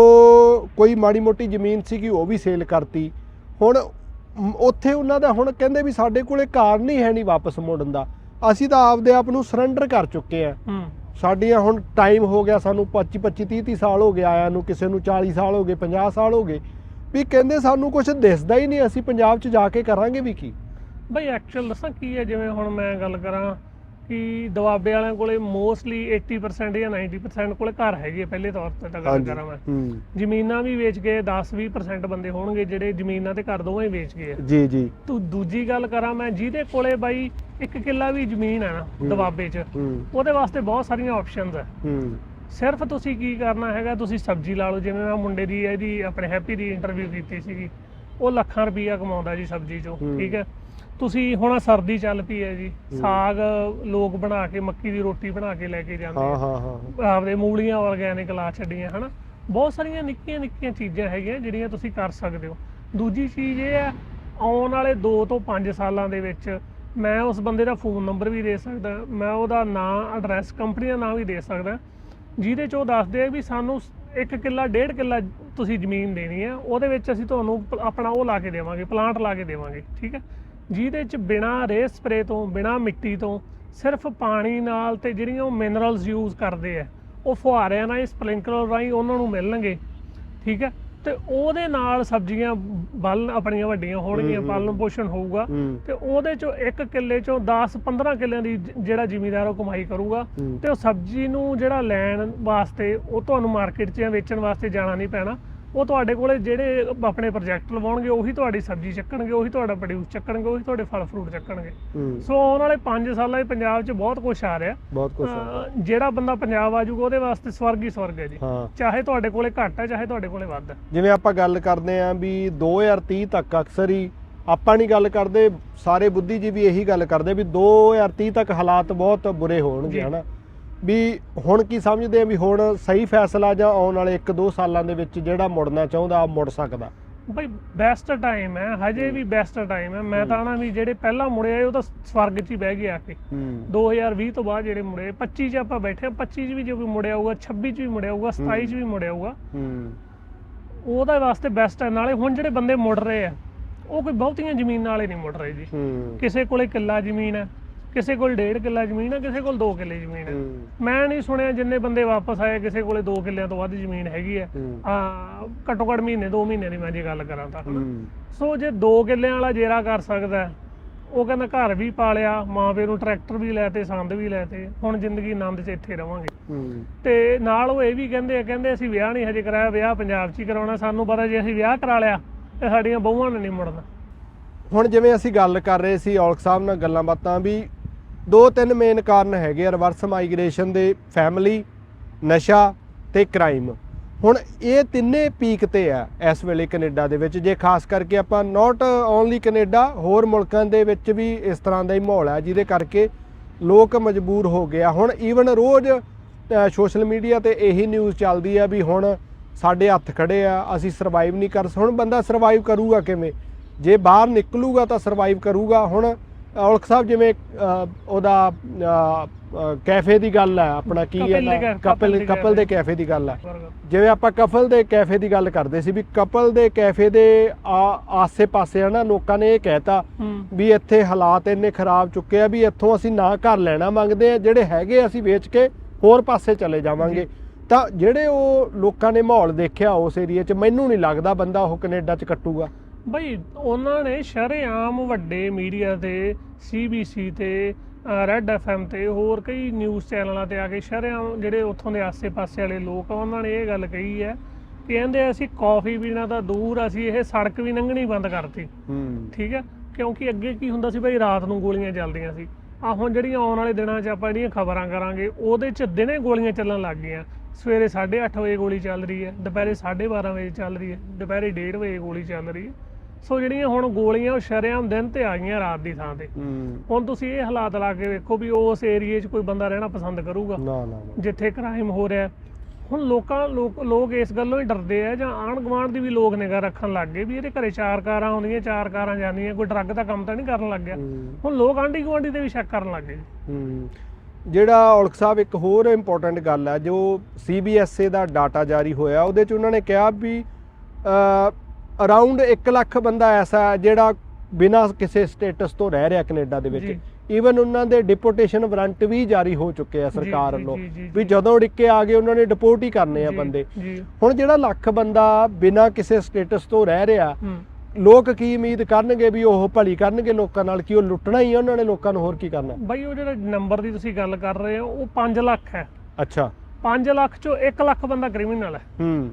S1: ਕੋਈ ਮਾੜੀ ਮੋਟੀ ਜ਼ਮੀਨ ਸੀਗੀ ਉਹ ਵੀ ਸੇਲ ਕਰਤੀ। ਹੁਣ ਮ, ਉੱਥੇ ਉਹਨਾਂ ਦਾ ਹੁਣ ਕਹਿੰਦੇ ਵੀ ਸਾਡੇ ਕੋਲੇ ਕਾਰਨ ਹੀ ਹੈ ਨਹੀਂ ਵਾਪਸ ਮੁੜਨ ਦਾ। ਅਸੀਂ ਤਾਂ ਆਪਦੇ ਆਪ ਨੂੰ ਸਰੈਂਡਰ ਕਰ ਚੁੱਕੇ ਆ।
S2: ਹੂੰ।
S1: ਸਾਡੀਆਂ ਹੁਣ ਟਾਈਮ ਹੋ ਗਿਆ ਸਾਨੂੰ 25 25 30 30 ਸਾਲ ਹੋ ਗਏ ਆਇਆਂ ਨੂੰ, ਕਿਸੇ ਨੂੰ 40 ਸਾਲ ਹੋ ਗਏ 50 ਸਾਲ ਹੋ ਗਏ, ਵੀ ਕਹਿੰਦੇ ਸਾਨੂੰ ਕੁਝ ਦਿਸਦਾ ਹੀ ਨਹੀਂ, ਅਸੀਂ ਪੰਜਾਬ 'ਚ ਜਾ ਕੇ ਕਰਾਂਗੇ ਵੀ ਕੀ?
S2: ਬਈ ਐਕਚੁਅਲ ਦੱਸਾਂ ਕੀ ਹੈ, ਜਿਵੇਂ ਹੁਣ ਮੈਂ ਗੱਲ ਕਰਾਂ ਕਿ ਦਵਾਬੇ ਵਾਲਿਆਂ ਕੋਲੇ ਮੋਸਟਲੀ 80% ਜਾਂ 90% ਕੋਲੇ ਘਰ ਹੈਗੇ ਆ ਪਹਿਲੇ ਤੌਰ ਤੇ ਤਾਂ ਗੱਲ ਕਰਾਂ ਮੈਂ।
S1: ਹੂੰ।
S2: ਜ਼ਮੀਨਾਂ ਵੀ ਵੇਚ ਗਏ 10-20% ਬੰਦੇ ਹੋਣਗੇ ਜਿਹੜੇ ਜ਼ਮੀਨਾਂ ਤੇ ਘਰ ਦੋਵੇਂ ਹੀ ਵੇਚ ਗਏ ਆ।
S1: ਜੀ ਜੀ।
S2: ਤੂੰ ਦੂਜੀ ਗੱਲ ਕਰਾਂ ਮੈਂ ਜਿਹਦੇ ਕੋਲੇ ਬਾਈ ਇੱਕ ਕਿੱਲਾ ਵੀ ਜ਼ਮੀਨ ਹੈ ਨਾ
S1: ਹੂੰ।
S2: ਦਵਾਬੇ 'ਚ
S1: ਹੂੰ।
S2: ਉਹਦੇ ਵਾਸਤੇ ਬਹੁਤ ਸਾਰੀਆਂ ਆਪਸ਼ਨਸ ਹੈ
S1: ਹੂੰ।
S2: ਸਿਰਫ ਤੁਸੀਂ ਕੀ ਕਰਨਾ ਹੈਗਾ ਤੁਸੀਂ ਸਬਜ਼ੀ ਲਾ ਲਓ ਜਿਵੇਂ ਮੈਂ ਮੁੰਡੇ ਦੀ ਇਹਦੀ ਆਪਣੇ ਹੈਪੀ ਦੀ ਇੰਟਰਵਿਊ ਕੀਤੀ ਸੀਗੀ ਉਹ ਲੱਖਾਂ ਰੁਪਈਆ ਕਮਾਉਂਦਾ ਜੀ ਸਬਜ਼ੀ ਚੋਂ
S1: ਹੂੰ।
S2: ਠੀਕ ਹੈ? ਤੁਸੀਂ ਹੁਣ ਸਰਦੀ ਚੱਲ ਪਈ ਹੈ ਜੀ ਸਾਗ ਲੋਕ ਬਣਾ ਕੇ ਮੱਕੀ ਦੀ ਰੋਟੀ ਬਣਾ ਕੇ ਲੈ ਕੇ ਜਾਂਦੇ
S1: ਹਾਂ
S2: ਆ।
S1: ਹਾਂ ਹਾਂ
S2: ਆਪਦੇ ਮੂਲੀਆਂ ਆਰਗੈਨਿਕ ਲਾ ਛੱਡੀਆਂ ਹਨਾ? ਬਹੁਤ ਸਾਰੀਆਂ ਨਿੱਕੀਆਂ ਨਿੱਕੀਆਂ ਚੀਜ਼ਾਂ ਹੈਗੀਆਂ ਜਿਹੜੀਆਂ ਤੁਸੀਂ ਕਰ ਸਕਦੇ ਹੋ। ਦੂਜੀ ਚੀਜ਼ ਇਹ ਹੈ ਆਉਣ ਵਾਲੇ 2 ਤੋਂ 5 ਸਾਲਾਂ ਦੇ ਵਿੱਚ ਮੈਂ ਉਸ ਬੰਦੇ ਦਾ ਫੋਨ ਨੰਬਰ ਵੀ ਦੇ ਸਕਦਾ ਮੈਂ ਉਹਦਾ ਨਾਂ ਐਡਰੈਸ ਕੰਪਨੀ ਦਾ ਨਾਂ ਵੀ ਦੇ ਸਕਦਾ। ਜਿਹਦੇ ਚ ਉਹ ਦੱਸਦੇ ਆ ਵੀ ਸਾਨੂੰ ਇੱਕ ਕਿੱਲਾ ਡੇਢ ਕਿੱਲਾ ਤੁਸੀਂ ਜ਼ਮੀਨ ਦੇਣੀ ਹੈ ਉਹਦੇ ਵਿੱਚ ਅਸੀਂ ਤੁਹਾਨੂੰ ਪ- ਆਪਣਾ ਉਹ ਲਾ ਕੇ ਦੇਵਾਂਗੇ ਪਲਾਂਟ ਲਾ ਕੇ ਦੇਵਾਂਗੇ ਠੀਕ ਹੈ? ਜਿਹਦੇ ਚ ਬਿਨਾ ਰੇ ਸਪਰੇ ਤੋਂ ਬਿਨਾ ਮਿੱਟੀ ਤੋਂ ਸਿਰਫ ਪਾਣੀ ਨਾਲ ਤੇ ਜਿਹੜੀਆਂ ਉਹ ਮਿਨਰਲਸ ਯੂਜ਼ ਕਰਦੇ ਆ ਉਹ ਫੁਹਾਰਿਆਂ ਨਾਲ ਸਪ੍ਰਿੰਕਲਰ ਰਾਹੀਂ ਉਹਨਾਂ ਨੂੰ ਮਿਲਣਗੇ ਠੀਕ ਹੈ ਤੇ ਉਹਦੇ ਨਾਲ ਸਬਜ਼ੀਆਂ ਬਲ ਆਪਣੀਆਂ ਵੱਡੀਆਂ ਹੋਣਗੀਆਂ। ਪਾਲਣ ਪੋਸ਼ਣ ਹੋਊਗਾ ਤੇ ਉਹਦੇ ਚੋਂ ਇੱਕ ਕਿੱਲੇ ਚੋਂ 10 15 ਕਿੱਲਿਆਂ ਦੀ ਜਿਹੜਾ ਜ਼ਿਮੀਦਾਰ ਉਹ ਕਮਾਈ ਕਰੂਗਾ। ਤੇ ਉਹ ਸਬਜ਼ੀ ਨੂੰ ਜਿਹੜਾ ਲੈਣ ਵਾਸਤੇ ਉਹ ਤੁਹਾਨੂੰ ਮਾਰਕੀਟ 'ਚ ਵੇਚਣ ਵਾਸਤੇ ਜਾਣਾ ਨਹੀਂ ਪੈਣਾ ਉਹ ਤੁਹਾਡੇ ਕੋਲੇ ਜਿਹੜੇ ਆਪਣੇ ਪ੍ਰੋਜੈਕਟ ਲਵਾਉਣਗੇ ਉਹੀ ਤੁਹਾਡੀ ਸਬਜ਼ੀ ਚੱਕਣਗੇ ਉਹੀ ਤੁਹਾਡਾ ਪ੍ਰੋਡਿਊਸ ਚੱਕਣਗੇ ਉਹੀ ਤੁਹਾਡੇ ਫਲ ਫਰੂਟ ਚੱਕਣਗੇ। ਸੋ ਆਉਣ ਵਾਲੇ 5 ਸਾਲਾਂ 'ਚ ਪੰਜਾਬ 'ਚ ਬਹੁਤ ਕੁਝ ਆ ਰਿਹਾ।
S1: ਬਹੁਤ ਕੁਝ
S2: ਜਿਹੜਾ ਬੰਦਾ ਪੰਜਾਬ ਆ ਜਾਊਗਾ ਉਹਦੇ ਵਾਸਤੇ ਸਵਰਗ ਹੀ ਸਵਰਗ ਹੈ ਜੀ। ਚਾਹੇ ਤੁਹਾਡੇ ਕੋਲੇ ਘੱਟ ਹੈ ਚਾਹੇ ਤੁਹਾਡੇ ਕੋਲੇ ਵੱਧ ਹੈ
S1: ਜਿਵੇਂ ਆਪਾਂ ਗੱਲ ਕਰਦੇ ਆਂ ਵੀ 2030 ਤੱਕ ਅਕਸਰ ਹੀ ਆਪਾਂ ਨਹੀਂ ਗੱਲ ਕਰਦੇ ਸਾਰੇ ਬੁੱਧੀਜੀਵੀ ਇਹੀ ਗੱਲ ਕਰਦੇ ਵੀ 2030 ਤੱਕ ਹਾਲਾਤ ਬਹੁਤ ਬੁਰੇ ਹੋਣਗੇ। ਹਨਾ? ਵੀ ਹੁਣ ਕੀ ਸਮਝਦੇ ਆ ਵੀ ਹੁਣ ਸਹੀ ਫੈਸਲਾ ਜਾਂ ਆਉਣ ਵਾਲੇ 1-2 ਸਾਲਾਂ ਦੇ ਵਿੱਚ ਜਿਹੜਾ ਮੁੜਨਾ ਚਾਹੁੰਦਾ ਆ ਮੁੜ ਸਕਦਾ?
S2: ਬਈ ਬੈਸਟ ਟਾਈਮ ਹੈ ਹਜੇ ਵੀ ਬੈਸਟ ਟਾਈਮ ਹੈ। ਮੈਂ ਤਾਂ ਨਾ ਵੀ ਜਿਹੜੇ ਪਹਿਲਾਂ ਮੁੜੇ ਆਏ ਉਹ ਤਾਂ ਸਵਰਗ 'ਚ ਹੀ ਬਹਿ ਗਏ ਆ ਕੇ।
S1: ਹੂੰ।
S2: 2020 ਤੋਂ ਬਾਅਦ ਜਿਹੜੇ ਮੁੜੇ 25 'ਚ ਆਪਾਂ ਬੈਠੇ ਹਾਂ 25 'ਚ ਵੀ ਜੇ ਕੋਈ ਮੁੜਿਆ ਹੋਊਗਾ 26 'ਚ ਵੀ ਮੁੜਿਆ ਹੋਊਗਾ 27 'ਚ ਵੀ ਮੁੜਿਆ ਹੋਊਗਾ।
S1: ਹੂੰ।
S2: ਉਹਦੇ ਵਾਸਤੇ ਬੈਸਟ ਹੈ। ਨਾਲੇ ਹੁਣ ਜਿਹੜੇ ਬੰਦੇ ਮੁੜ ਰਹੇ ਆ ਉਹ ਕੋਈ ਬਹੁਤੀਆਂ ਜ਼ਮੀਨ ਵਾਲੇ ਨਹੀਂ ਮੁੜ ਰਹੇ ਜੀ। ਕਿਸੇ ਕੋਲੇ ਕਿੱਲਾ ਜ਼ਮੀਨ ਹੈ ਕਿਸੇ ਕੋਲ ਡੇਢ ਕਿੱਲਾ ਜ਼ਮੀਨ ਹੈ ਕਿਸੇ ਕੋਲ 2 ਕਿੱਲੇ ਜ਼ਮੀਨ ਹੈ
S1: ਹੂੰ।
S2: ਮੈਂ ਨਹੀਂ ਸੁਣਿਆ ਜਿੰਨੇ ਬੰਦੇ ਵਾਪਸ ਆਏ ਕਿਸੇ ਕੋਲੇ 2 ਕਿੱਲਿਆਂ ਤੋਂ ਵੱਧ ਜ਼ਮੀਨ ਹੈਗੀ ਹੈ।
S1: ਹੂੰ
S2: ਆ ਘੱਟੋ ਘੱਟ ਮਹੀਨੇ 2 ਮਹੀਨੇ ਦੀ ਮੈਂ ਜੇ ਗੱਲ ਕਰਾਂ ਤਾਂ ਹਨਾ।
S1: ਹੂੰ।
S2: ਸੋ ਜੇ 2 ਕਿੱਲਿਆਂ ਵਾਲਾ ਜੇਰਾ ਕਰ ਸਕਦਾ ਹੈ, ਉਹ ਕਹਿੰਦਾ ਘਰ ਵੀ ਪਾਲਿਆ ਮਾਂ ਪਿਓ ਨੂੰ ਟਰੈਕਟਰ ਵੀ ਲੈ ਤੇ ਸੰਦ ਵੀ ਲੈ ਤੇ ਹੁਣ ਜ਼ਿੰਦਗੀ ਆਨੰਦ 'ਚ ਇੱਥੇ ਰਵਾਂਗੇ।
S1: ਹੂੰ।
S2: ਤੇ ਨਾਲ ਉਹ ਇਹ ਵੀ ਕਹਿੰਦੇ ਆ ਕਹਿੰਦੇ ਅਸੀਂ ਵਿਆਹ ਨਹੀਂ ਹਜੇ ਕਰਾਇਆ ਵਿਆਹ ਪੰਜਾਬ 'ਚ ਹੀ ਕਰਾਉਣਾ ਸਾਨੂੰ ਪਤਾ ਜੇ ਅਸੀਂ ਵਿਆਹ ਕਰਾ ਲਿਆ ਤੇ ਸਾਡੀਆਂ ਬਹੂਆਂ ਨੇ ਨਹੀਂ ਮੁੜਨਾ।
S1: ਹੁਣ ਜਿਵੇਂ ਅਸੀਂ ਗੱਲ ਕਰ ਰਹੇ ਸੀ ਔਲਖ ਸਾਹਿਬ ਨਾਲ ਗੱਲਾਂ ਬਾਤਾਂ ਵੀ ਦੋ ਤਿੰਨ ਮੇਨ ਕਾਰਨ ਹੈਗੇ ਆ ਰਿਵਰਸ ਮਾਈਗ੍ਰੇਸ਼ਨ ਦੇ ਫੈਮਿਲੀ ਨਸ਼ਾ ਤੇ ਕ੍ਰਾਈਮ ਹੁਣ ਇਹ ਤਿੰਨੇ ਪੀਕ ਤੇ ਆ ਇਸ ਵੇਲੇ ਕੈਨੇਡਾ ਦੇ ਵਿੱਚ। ਜੇ ਖਾਸ ਕਰਕੇ ਆਪਾਂ ਨਾਟ ਓਨਲੀ ਕੈਨੇਡਾ, ਹੋਰ ਮੁਲਕਾਂ ਦੇ ਵਿੱਚ ਵੀ ਇਸ ਤਰ੍ਹਾਂ ਦਾ ਹੀ ਮਾਹੌਲ ਹੈ ਜਿਹਦੇ ਕਰਕੇ ਲੋਕ ਮਜਬੂਰ ਹੋ ਗਏ ਆ। ਹੁਣ ਈਵਨ ਰੋਜ਼ ਸੋਸ਼ਲ ਮੀਡੀਆ ਤੇ ਇਹੀ ਨਿਊਜ਼ ਚੱਲਦੀ ਆ ਵੀ ਹੁਣ ਸਾਡੇ ਹੱਥ ਖੜੇ ਆ, ਅਸੀਂ ਸਰਵਾਈਵ ਨਹੀਂ ਕਰ, ਹੁਣ ਬੰਦਾ ਸਰਵਾਈਵ ਕਰੂਗਾ ਕਿਵੇਂ? ਜੇ ਬਾਹਰ ਨਿਕਲੂਗਾ ਤਾਂ ਸਰਵਾਈਵ ਕਰੂਗਾ। ਹੁਣ ਔਲਖ ਸਾਹਿਬ ਜਿਵੇਂ ਉਹਦਾ ਕੈਫੇ ਦੀ ਗੱਲ ਹੈ ਆਪਣਾ ਕੀ ਹੈ
S2: ਕਪਿਲ ਕਪਿਲ ਦੇ ਕੈਫੇ।
S1: ਦੀ ਗੱਲ ਹੈ। ਜਿਵੇਂ ਆਪਾਂ ਕਪਲ ਦੇ ਕੈਫੇ ਦੀ ਗੱਲ ਕਰਦੇ ਸੀ ਵੀ ਕਪਲ ਦੇ ਕੈਫੇ ਦੇ ਆ- ਆਸੇ-ਪਾਸੇ ਹਨਾ ਲੋਕਾਂ ਨੇ ਇਹ ਕਹਿਤਾ ਵੀ ਇੱਥੇ ਹਾਲਾਤ ਇੰਨੇ ਖਰਾਬ ਚੁੱਕੇ ਆ ਵੀ ਇੱਥੋਂ ਅਸੀਂ ਨਾ ਘਰ ਲੈਣਾ ਮੰਗਦੇ ਆ ਜਿਹੜੇ ਹੈਗੇ ਅਸੀਂ ਵੇਚ ਕੇ ਹੋਰ ਪਾਸੇ ਚਲੇ ਜਾਵਾਂਗੇ। ਤਾਂ ਜਿਹੜੇ ਉਹ ਲੋਕਾਂ ਨੇ ਮਾਹੌਲ ਦੇਖਿਆ ਉਸ ਏਰੀਆ 'ਚ ਮੈਨੂੰ ਨਹੀਂ ਲੱਗਦਾ ਬੰਦਾ ਉਹ ਕੈਨੇਡਾ 'ਚ ਕੱਟੂਗਾ।
S2: ਬਈ ਉਹਨਾਂ ਨੇ ਸ਼ਰੇਆਮ ਵੱਡੇ ਮੀਡੀਆ ਤੇ ਸੀਬੀਸੀ ਤੇ ਰੈੱਡ ਐਫਐਮ ਤੇ ਹੋਰ ਕਈ ਨਿਊਜ਼ ਚੈਨਲਾਂ ਤੇ ਆ ਕੇ ਸ਼ਰੇਆਮ ਜਿਹੜੇ ਉੱਥੋਂ ਦੇ ਆਸੇ-ਪਾਸੇ ਵਾਲੇ ਲੋਕ ਆ ਉਹਨਾਂ ਨੇ ਇਹ ਗੱਲ ਕਹੀ ਹੈ ਕਿ ਕਹਿੰਦੇ ਅਸੀਂ ਕਾਫੀ ਪੀਣਾ ਤਾਂ ਦੂਰ ਅਸੀਂ ਇਹ ਸੜਕ ਵੀ ਲੰਘਣੀ ਬੰਦ ਕਰਤੀ।
S1: ਹੂੰ।
S2: ਠੀਕ ਹੈ? ਕਿਉਂਕਿ ਅੱਗੇ ਕੀ ਹੁੰਦਾ ਸੀ ਬਈ ਰਾਤ ਨੂੰ ਗੋਲੀਆਂ ਚੱਲਦੀਆਂ ਸੀ। ਆ ਹੁਣ ਜਿਹੜੀਆਂ ਆਉਣ ਵਾਲੇ ਦਿਨਾਂ 'ਚ ਆਪਾਂ ਜਿਹੜੀਆਂ ਖਬਰਾਂ ਕਰਾਂਗੇ ਉਹਦੇ 'ਚ ਦਿਨੇ ਗੋਲੀਆਂ ਚੱਲਣ ਲੱਗ ਗਈਆਂ। ਸਵੇਰੇ 8:30 ਵਜੇ ਗੋਲੀ ਚੱਲ ਰਹੀ ਹੈ ਦੁਪਹਿਰੇ 12:30 ਵਜੇ ਚੱਲ ਰਹੀ ਹੈ ਦੁਪਹਿਰੇ 1:30 ਵਜੇ ਗੋਲੀ ਚੱਲ ਰਹੀ ਹੈ। ਸੋ ਜਿਹੜੀਆਂ ਹੁਣ ਗੋਲੀਆਂ ਉਹ ਸ਼ਰੇਆਮ ਦਿਨ ਤੇ ਆ ਗਈਆਂ ਰਾਤ ਦੀ ਥਾਂ ਤੇ। ਹੁਣ ਤੁਸੀਂ ਇਹ ਹਾਲਾਤ ਲਾ ਕੇ ਵੇਖੋ ਵੀ ਉਸ ਏਰੀਏ 'ਚ ਕੋਈ ਬੰਦਾ ਰਹਿਣਾ ਪਸੰਦ ਕਰੂਗਾ।
S1: ਨਾ ਨਾ
S2: ਜਿੱਥੇ ਕ੍ਰਾਈਮ ਹੋ ਰਿਹਾ। ਹੁਣ ਲੋਕਾਂ ਲੋਕ ਲੋਕ ਇਸ ਗੱਲੋਂ ਹੀ ਡਰਦੇ ਆ ਜਾਂ ਆਣ ਗੁਆਂਢ ਦੀ ਵੀ ਲੋਕ ਨਿਗਾਹ ਰੱਖਣ ਲੱਗ ਗਏ ਵੀ ਇਹਦੇ ਘਰੇ ਚਾਰ ਕਾਰਾਂ ਆਉਂਦੀਆਂ ਚਾਰ ਕਾਰਾਂ ਜਾਂਦੀਆਂ ਕੋਈ ਡਰੱਗ ਦਾ ਕੰਮ ਤਾਂ ਨਹੀਂ ਕਰਨ ਲੱਗ ਗਿਆ। ਹੁਣ ਲੋਕ ਆਂਢੀ ਗੁਆਂਢੀ ਤੇ ਵੀ ਸ਼ੱਕ ਕਰਨ ਲੱਗ ਗਏ।
S1: ਜਿਹੜਾ ਔਲਖ ਸਾਹਿਬ ਇੱਕ ਹੋਰ ਇੰਪੋਰਟੈਂਟ ਗੱਲ ਹੈ ਜੋ CBSA ਦਾ ਡਾਟਾ ਜਾਰੀ ਹੋਇਆ ਉਹਦੇ ਚ ਉਹਨਾਂ ਨੇ ਕਿਹਾ ਵੀ ਅਰਾਊਂਡ 1 ਲੱਖ ਬੰਦਾ ਐਸਾ ਹੈ ਜਿਹੜਾ ਬਿਨਾਂ ਕਿਸੇ ਸਟੇਟਸ ਤੋਂ ਰਹਿ ਰਿਹਾ ਕੈਨੇਡਾ ਦੇ ਵਿੱਚ। ਈਵਨ ਉਹਨਾਂ ਦੇ ਡਿਪੋਰਟੇਸ਼ਨ ਵਾਰੰਟ ਵੀ ਜਾਰੀ ਹੋ ਚੁੱਕੇ ਆ ਸਰਕਾਰ ਵੱਲੋਂ। ਵੀ। ਜਦੋਂ ਡਿੱਕੇ ਆ ਗਏ ਉਹਨਾਂ ਨੇ ਡਿਪੋਰਟ ਹੀ ਕਰਨੇ ਆ ਬੰਦੇ। ਹੁਣ ਜਿਹੜਾ ਲੱਖ ਬੰਦਾ ਬਿਨਾਂ ਕਿਸੇ ਸਟੇਟਸ ਤੋਂ ਰਹਿ ਰਿਹਾ ਲੋਕ ਕੀ ਉਮੀਦ ਕਰਨਗੇ ਵੀ ਉਹ ਭਲੀ ਕਰਨਗੇ ਲੋਕਾਂ ਨਾਲ ਕਿ ਉਹ ਲੁੱਟਣਾ ਹੀ ਆ ਉਹਨਾਂ ਨੇ ਲੋਕਾਂ ਨੂੰ ਹੋਰ ਕੀ ਕਰਨਾ?
S2: ਬਾਈ ਉਹ ਜਿਹੜਾ ਨੰਬਰ ਦੀ ਤੁਸੀਂ ਗੱਲ ਕਰ ਰਹੇ ਹੋ ਉਹ 5 ਲੱਖ ਹੈ।
S1: ਅੱਛਾ।
S2: 5 ਲੱਖ ਚੋਂ 1 ਲੱਖ ਬੰਦਾ ਕ੍ਰਿਮੀਨਲ ਹੈ।
S1: ਹੂੰ।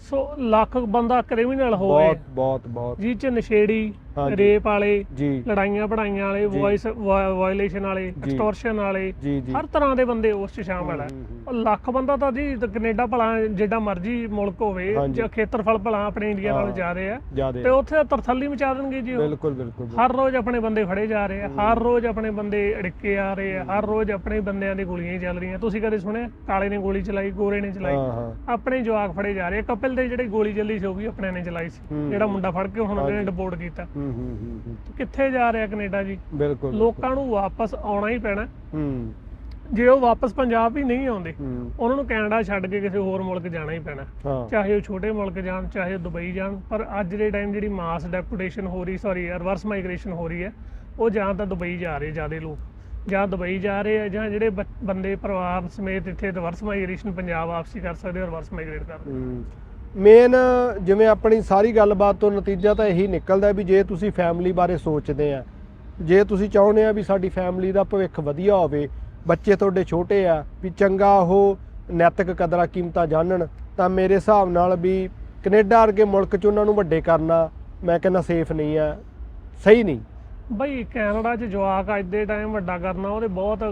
S2: ਸੋ ਲੱਖ ਬੰਦਾ ਕ੍ਰਿਮੀਨਲ ਹੋਵੇ।
S1: ਬਹੁਤ ਬਹੁਤ ਬਹੁਤ।
S2: ਜੀ ਚ ਨਸ਼ੇੜੀ
S1: ਹਾਂਜੀ।
S2: ਰੇਪ ਵਾਲੇ
S1: ਜੀ।
S2: ਲੜਾਈਆਂ ਪੜਾਈਆਂ ਵਾਲੇ
S1: ਜੀ।
S2: ਵੌਇਸ ਵਾਇਲੇਸ਼ਨ ਵਾਲੇ ਐਕਸਟੋਰਸ਼ਨ ਵਾਲੇ
S1: ਜੀ ਜੀ।
S2: ਹਰ ਤਰ੍ਹਾਂ ਦੇ ਬੰਦੇ ਉਸ ਚ ਸ਼ਾਮਲ ਹੈ ਉਹ ਲੱਖ ਬੰਦਾ ਤਾਂ ਜੀ ਤੇ ਕੈਨੇਡਾ ਭਲਾ ਜਿੱਡਾ ਮਰਜ਼ੀ ਮੁਲਕ ਹੋਵੇ
S1: ਹਾਂਜੀ।
S2: ਜਾਂ ਖੇਤਰਫਲ ਭਲਾ ਆਪਣੇ ਇੰਡੀਆ ਨਾਲ। ਜਾ ਰਹੇ ਆ।
S1: ਜਿਆਦੇ।
S2: ਤੇ ਉੱਥੇ ਤਰਥੱਲੀ ਮਚਾ ਦੇਣਗੇ ਜੀ ਉਹ।
S1: ਬਿਲਕੁਲ ਬਿਲਕੁਲ
S2: ਹਰ ਰੋਜ਼ ਆਪਣੇ ਬੰਦੇ ਫੜੇ ਜਾ ਰਹੇ ਆ ਹਰ ਰੋਜ਼ ਆਪਣੇ ਬੰਦੇ ਅੜਿੱਕੇ ਆ ਰਹੇ ਆ ਹਰ ਰੋਜ਼ ਆਪਣੇ ਬੰਦਿਆਂ ਦੀ ਗੋਲੀਆਂ ਹੀ ਚੱਲ ਰਹੀਆਂ। ਤੁਸੀਂ ਕਦੇ ਸੁਣਿਆ? ਕਾਲੇ ਨੇ ਗੋਲੀ ਚਲਾਈ ਗੋਰੇ ਨੇ ਚਲਾਈ।
S1: ਹਾਂ ਹਾਂ।
S2: ਆਪਣੇ ਜਵਾਕ ਫੜੇ ਜਾ ਰਹੇ ਆ। ਕਪਿਲ ਦੇ ਜਿਹੜੀ ਗੋਲੀ ਚੱਲੀ ਸੀ ਉਹ ਵੀ ਆਪਣੇ ਨੇ ਚਲਾਈ ਸੀ।
S1: ਹੂੰ।
S2: ਜਿਹੜਾ ਮੁੰਡਾ ਫੜ ਕੇ ਹੁਣ ਉਹਨੇ
S1: ਹਾਂਜੀ।
S2: ਡਿਪੋਰਟ ਕੀਤਾ।
S1: ਹੂੰ ਹੂੰ, ਹੂੰ
S2: ਕਿੱਥੇ ਜਾ ਰਿਹਾ ਕੈਨੇਡਾ ਜੀ?
S1: ਬਿਲਕੁਲ
S2: ਲੋਕਾਂ ਨੂੰ ਵਾਪਸ ਆਉਣਾ ਹੀ ਪੈਣਾ।
S1: ਹੂੰ।
S2: ਜੇ ਉਹ ਵਾਪਸ ਪੰਜਾਬ ਹੀ ਨਹੀਂ ਆਉਂਦੇ ਉਹਨਾਂ ਨੂੰ ਕੈਨੇਡਾ ਛੱਡ ਕੇ ਕਿਸੇ ਹੋਰ ਮੁਲਕ ਜਾਣਾ ਹੀ ਪੈਣਾ। ਚਾਹੇ ਉਹ ਛੋਟੇ ਮੁਲਕ ਜਾਣ ਚਾਹੇ ਉਹ ਦੁਬਈ ਜਾਣ ਪਰ ਅੱਜ ਦੇ ਟਾਈਮ ਜਿਹੜੀ ਮਾਸ ਡੈਪੂਟੇਸ਼ਨ ਹੋ ਰਹੀ ਸੌਰੀ ਰਿਵਰਸ ਮਾਈਗ੍ਰੇਸ਼ਨ ਹੋ ਰਹੀ ਹੈ ਉਹ ਜਾਂ ਤਾਂ ਦੁਬਈ ਜਾ ਰਹੇ ਜਿਆਦੇ ਲੋਕ ਜਾਂ ਦੁਬਈ ਜਾ ਰਹੇ ਆ ਜਾਂ ਜਿਹੜੇ ਬੰਦੇ ਪਰਿਵਾਰ ਸਮੇਤ ਇੱਥੇ ਰਿਵਰਸ ਮਾਈਗ੍ਰੇਸ਼ਨ ਪੰਜਾਬ ਵਾਪਸੀ ਕਰ ਸਕਦੇ ਰਿਵਰਸ ਮਾਈਗ੍ਰੇਟ ਕਰ
S1: ਮੇਨ ਜਿਵੇਂ ਆਪਣੀ ਸਾਰੀ ਗੱਲਬਾਤ ਤੋਂ ਨਤੀਜਾ ਤਾਂ ਇਹੀ ਨਿਕਲਦਾ ਵੀ ਜੇ ਤੁਸੀਂ ਫੈਮਿਲੀ ਬਾਰੇ ਸੋਚਦੇ ਆ ਜੇ ਤੁਸੀਂ ਚਾਹੁੰਦੇ ਆ ਵੀ ਸਾਡੀ ਫੈਮਿਲੀ ਦਾ ਭਵਿੱਖ ਵਧੀਆ ਹੋਵੇ ਬੱਚੇ ਤੁਹਾਡੇ ਛੋਟੇ ਆ ਵੀ ਚੰਗਾ ਉਹ ਨੈਤਿਕ ਕਦਰਾਂ ਕੀਮਤਾਂ ਜਾਣਨ ਤਾਂ ਮੇਰੇ ਹਿਸਾਬ ਨਾਲ ਵੀ ਕੈਨੇਡਾ ਵਰਗੇ ਮੁਲਕ 'ਚ ਉਹਨਾਂ ਨੂੰ ਵੱਡੇ ਕਰਨਾ ਮੈਂ ਕਹਿੰਦਾ ਸੇਫ ਨਹੀਂ ਆ ਸਹੀ ਨਹੀਂ।
S2: ਬਈ ਕੈਨੇਡਾ 'ਚ ਜਵਾਕ ਅੱਜ ਦੇ ਟਾਈਮ ਵੱਡਾ ਕਰਨਾ ਉਹਦੇ ਬਹੁਤ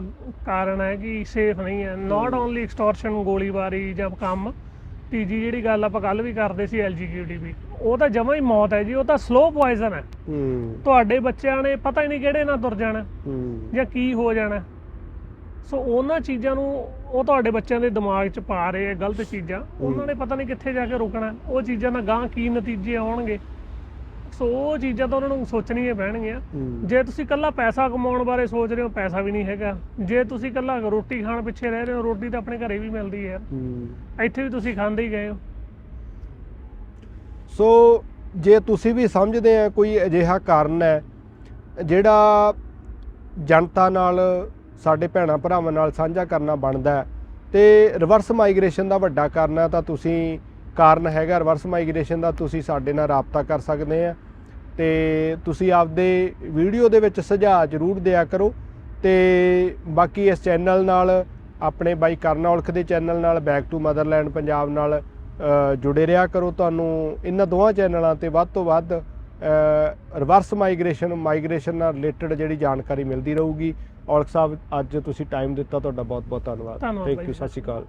S2: ਕਾਰਨ ਹੈ ਕਿ ਸੇਫ ਨਹੀਂ ਹੈ। ਨਾਟ ਓਨਲੀ ਐਕਸਟੋਰਸ਼ਨ ਗੋਲੀਬਾਰੀ ਜਾਂ ਕੰਮ ਤੀਜੀ ਜਿਹੜੀ ਗੱਲ ਆਪਾਂ ਕੱਲ ਵੀ ਕਰਦੇ ਸੀ ਐਲਜੀਬੀਟੀ ਉਹ ਤਾਂ ਜਮਾ ਹੀ ਮੌਤ ਹੈ ਜੀ ਉਹ ਤਾਂ ਸਲੋ ਪੋਇਜ਼ਨ ਹੈ।
S1: ਹੂੰ।
S2: ਤੁਹਾਡੇ ਬੱਚਿਆਂ ਨੇ ਪਤਾ ਹੀ ਨਹੀਂ ਕਿਹੜੇ ਨਾਲ ਤੁਰ ਜਾਣਾ
S1: ਹੂੰ।
S2: ਜਾਂ ਕੀ ਹੋ ਜਾਣਾ। ਸੋ ਉਹਨਾਂ ਚੀਜ਼ਾਂ ਨੂੰ ਉਹ ਤੁਹਾਡੇ ਬੱਚਿਆਂ ਦੇ ਦਿਮਾਗ 'ਚ ਪਾ ਰਹੇ ਆ ਗਲਤ ਚੀਜ਼ਾਂ ਉਹਨਾਂ ਨੇ ਪਤਾ ਨਹੀਂ ਕਿੱਥੇ ਜਾ ਕੇ ਰੁਕਣਾ। ਉਹ ਚੀਜ਼ਾਂ ਦਾ ਗਾਂ ਕੀ ਨਤੀਜੇ ਆਉਣਗੇ? ਸੋ ਉਹ ਚੀਜ਼ਾਂ ਤਾਂ ਉਹਨਾਂ ਨੂੰ ਸੋਚਣੀਆਂ ਪੈਣਗੀਆਂ। ਜੇ ਤੁਸੀਂ ਕੱਲਾ ਪੈਸਾ ਕਮਾਉਣ ਬਾਰੇ ਸੋਚ ਰਹੇ ਹੋ ਪੈਸਾ ਵੀ ਨਹੀਂ ਹੈਗਾ। ਜੇ ਤੁਸੀਂ ਕੱਲਾ ਰੋਟੀ ਖਾਣ ਪਿੱਛੇ ਰਹਿ ਰਹੇ ਹੋ ਰੋਟੀ ਤਾਂ ਆਪਣੇ ਘਰੇ ਵੀ ਮਿਲਦੀ ਹੈ। ਇੱਥੇ ਵੀ ਤੁਸੀਂ ਖਾਂਦੇ ਹੀ ਗਏ ਹੋ।
S1: ਸੋ ਜੇ ਤੁਸੀਂ ਵੀ ਸਮਝਦੇ ਆ ਕੋਈ ਅਜਿਹਾ ਕਾਰਨ ਹੈ ਜਿਹੜਾ ਜਨਤਾ ਨਾਲ ਸਾਡੇ ਭੈਣਾਂ ਭਰਾਵਾਂ ਨਾਲ ਸਾਂਝਾ ਕਰਨਾ ਬਣਦਾ ਤੇ ਰਿਵਰਸ ਮਾਈਗ੍ਰੇਸ਼ਨ ਦਾ ਵੱਡਾ ਕਾਰਨ ਹੈ ਤਾਂ ਤੁਸੀਂ ਕਾਰਨ ਹੈਗਾ ਰਿਵਰਸ ਮਾਈਗ੍ਰੇਸ਼ਨ ਦਾ ਤੁਸੀਂ ਸਾਡੇ ਨਾਲ ਰਾਬਤਾ ਕਰ ਸਕਦੇ ਆ। ਤੇ ਤੁਸੀਂ ਆਪਦੇ ਵੀਡੀਓ ਦੇ ਵਿੱਚ ਸੁਝਾਅ ਜ਼ਰੂਰ ਦਿਆ ਕਰੋ ਤੇ ਬਾਕੀ ਇਸ ਚੈਨਲ ਨਾਲ ਆਪਣੇ ਬਾਈ ਕਰਨ ਔਲਖ ਦੇ ਚੈਨਲ ਨਾਲ ਬੈਕ ਟੂ ਮਦਰਲੈਂਡ ਪੰਜਾਬ ਨਾਲ ਜੁੜੇ ਰਿਹਾ ਕਰੋ। ਤੁਹਾਨੂੰ ਇਹਨਾਂ ਦੋਵਾਂ ਚੈਨਲਾਂ ਤੇ ਵੱਧ ਤੋਂ ਵੱਧ ਰਿਵਰਸ ਮਾਈਗ੍ਰੇਸ਼ਨ ਮਾਈਗ੍ਰੇਸ਼ਨ ਨਾਲ ਰਿਲੇਟਡ ਜਿਹੜੀ ਜਾਣਕਾਰੀ ਮਿਲਦੀ ਰਹੂਗੀ। ਔਲਖ ਸਾਹਿਬ ਅੱਜ ਤੁਸੀਂ ਟਾਈਮ ਦਿੱਤਾ ਤੁਹਾਡਾ ਬਹੁਤ ਬਹੁਤ ਧੰਨਵਾਦ ਥੈਂਕ। ਯੂ ਸਤਿ ਸ਼੍ਰੀ ਅਕਾਲ।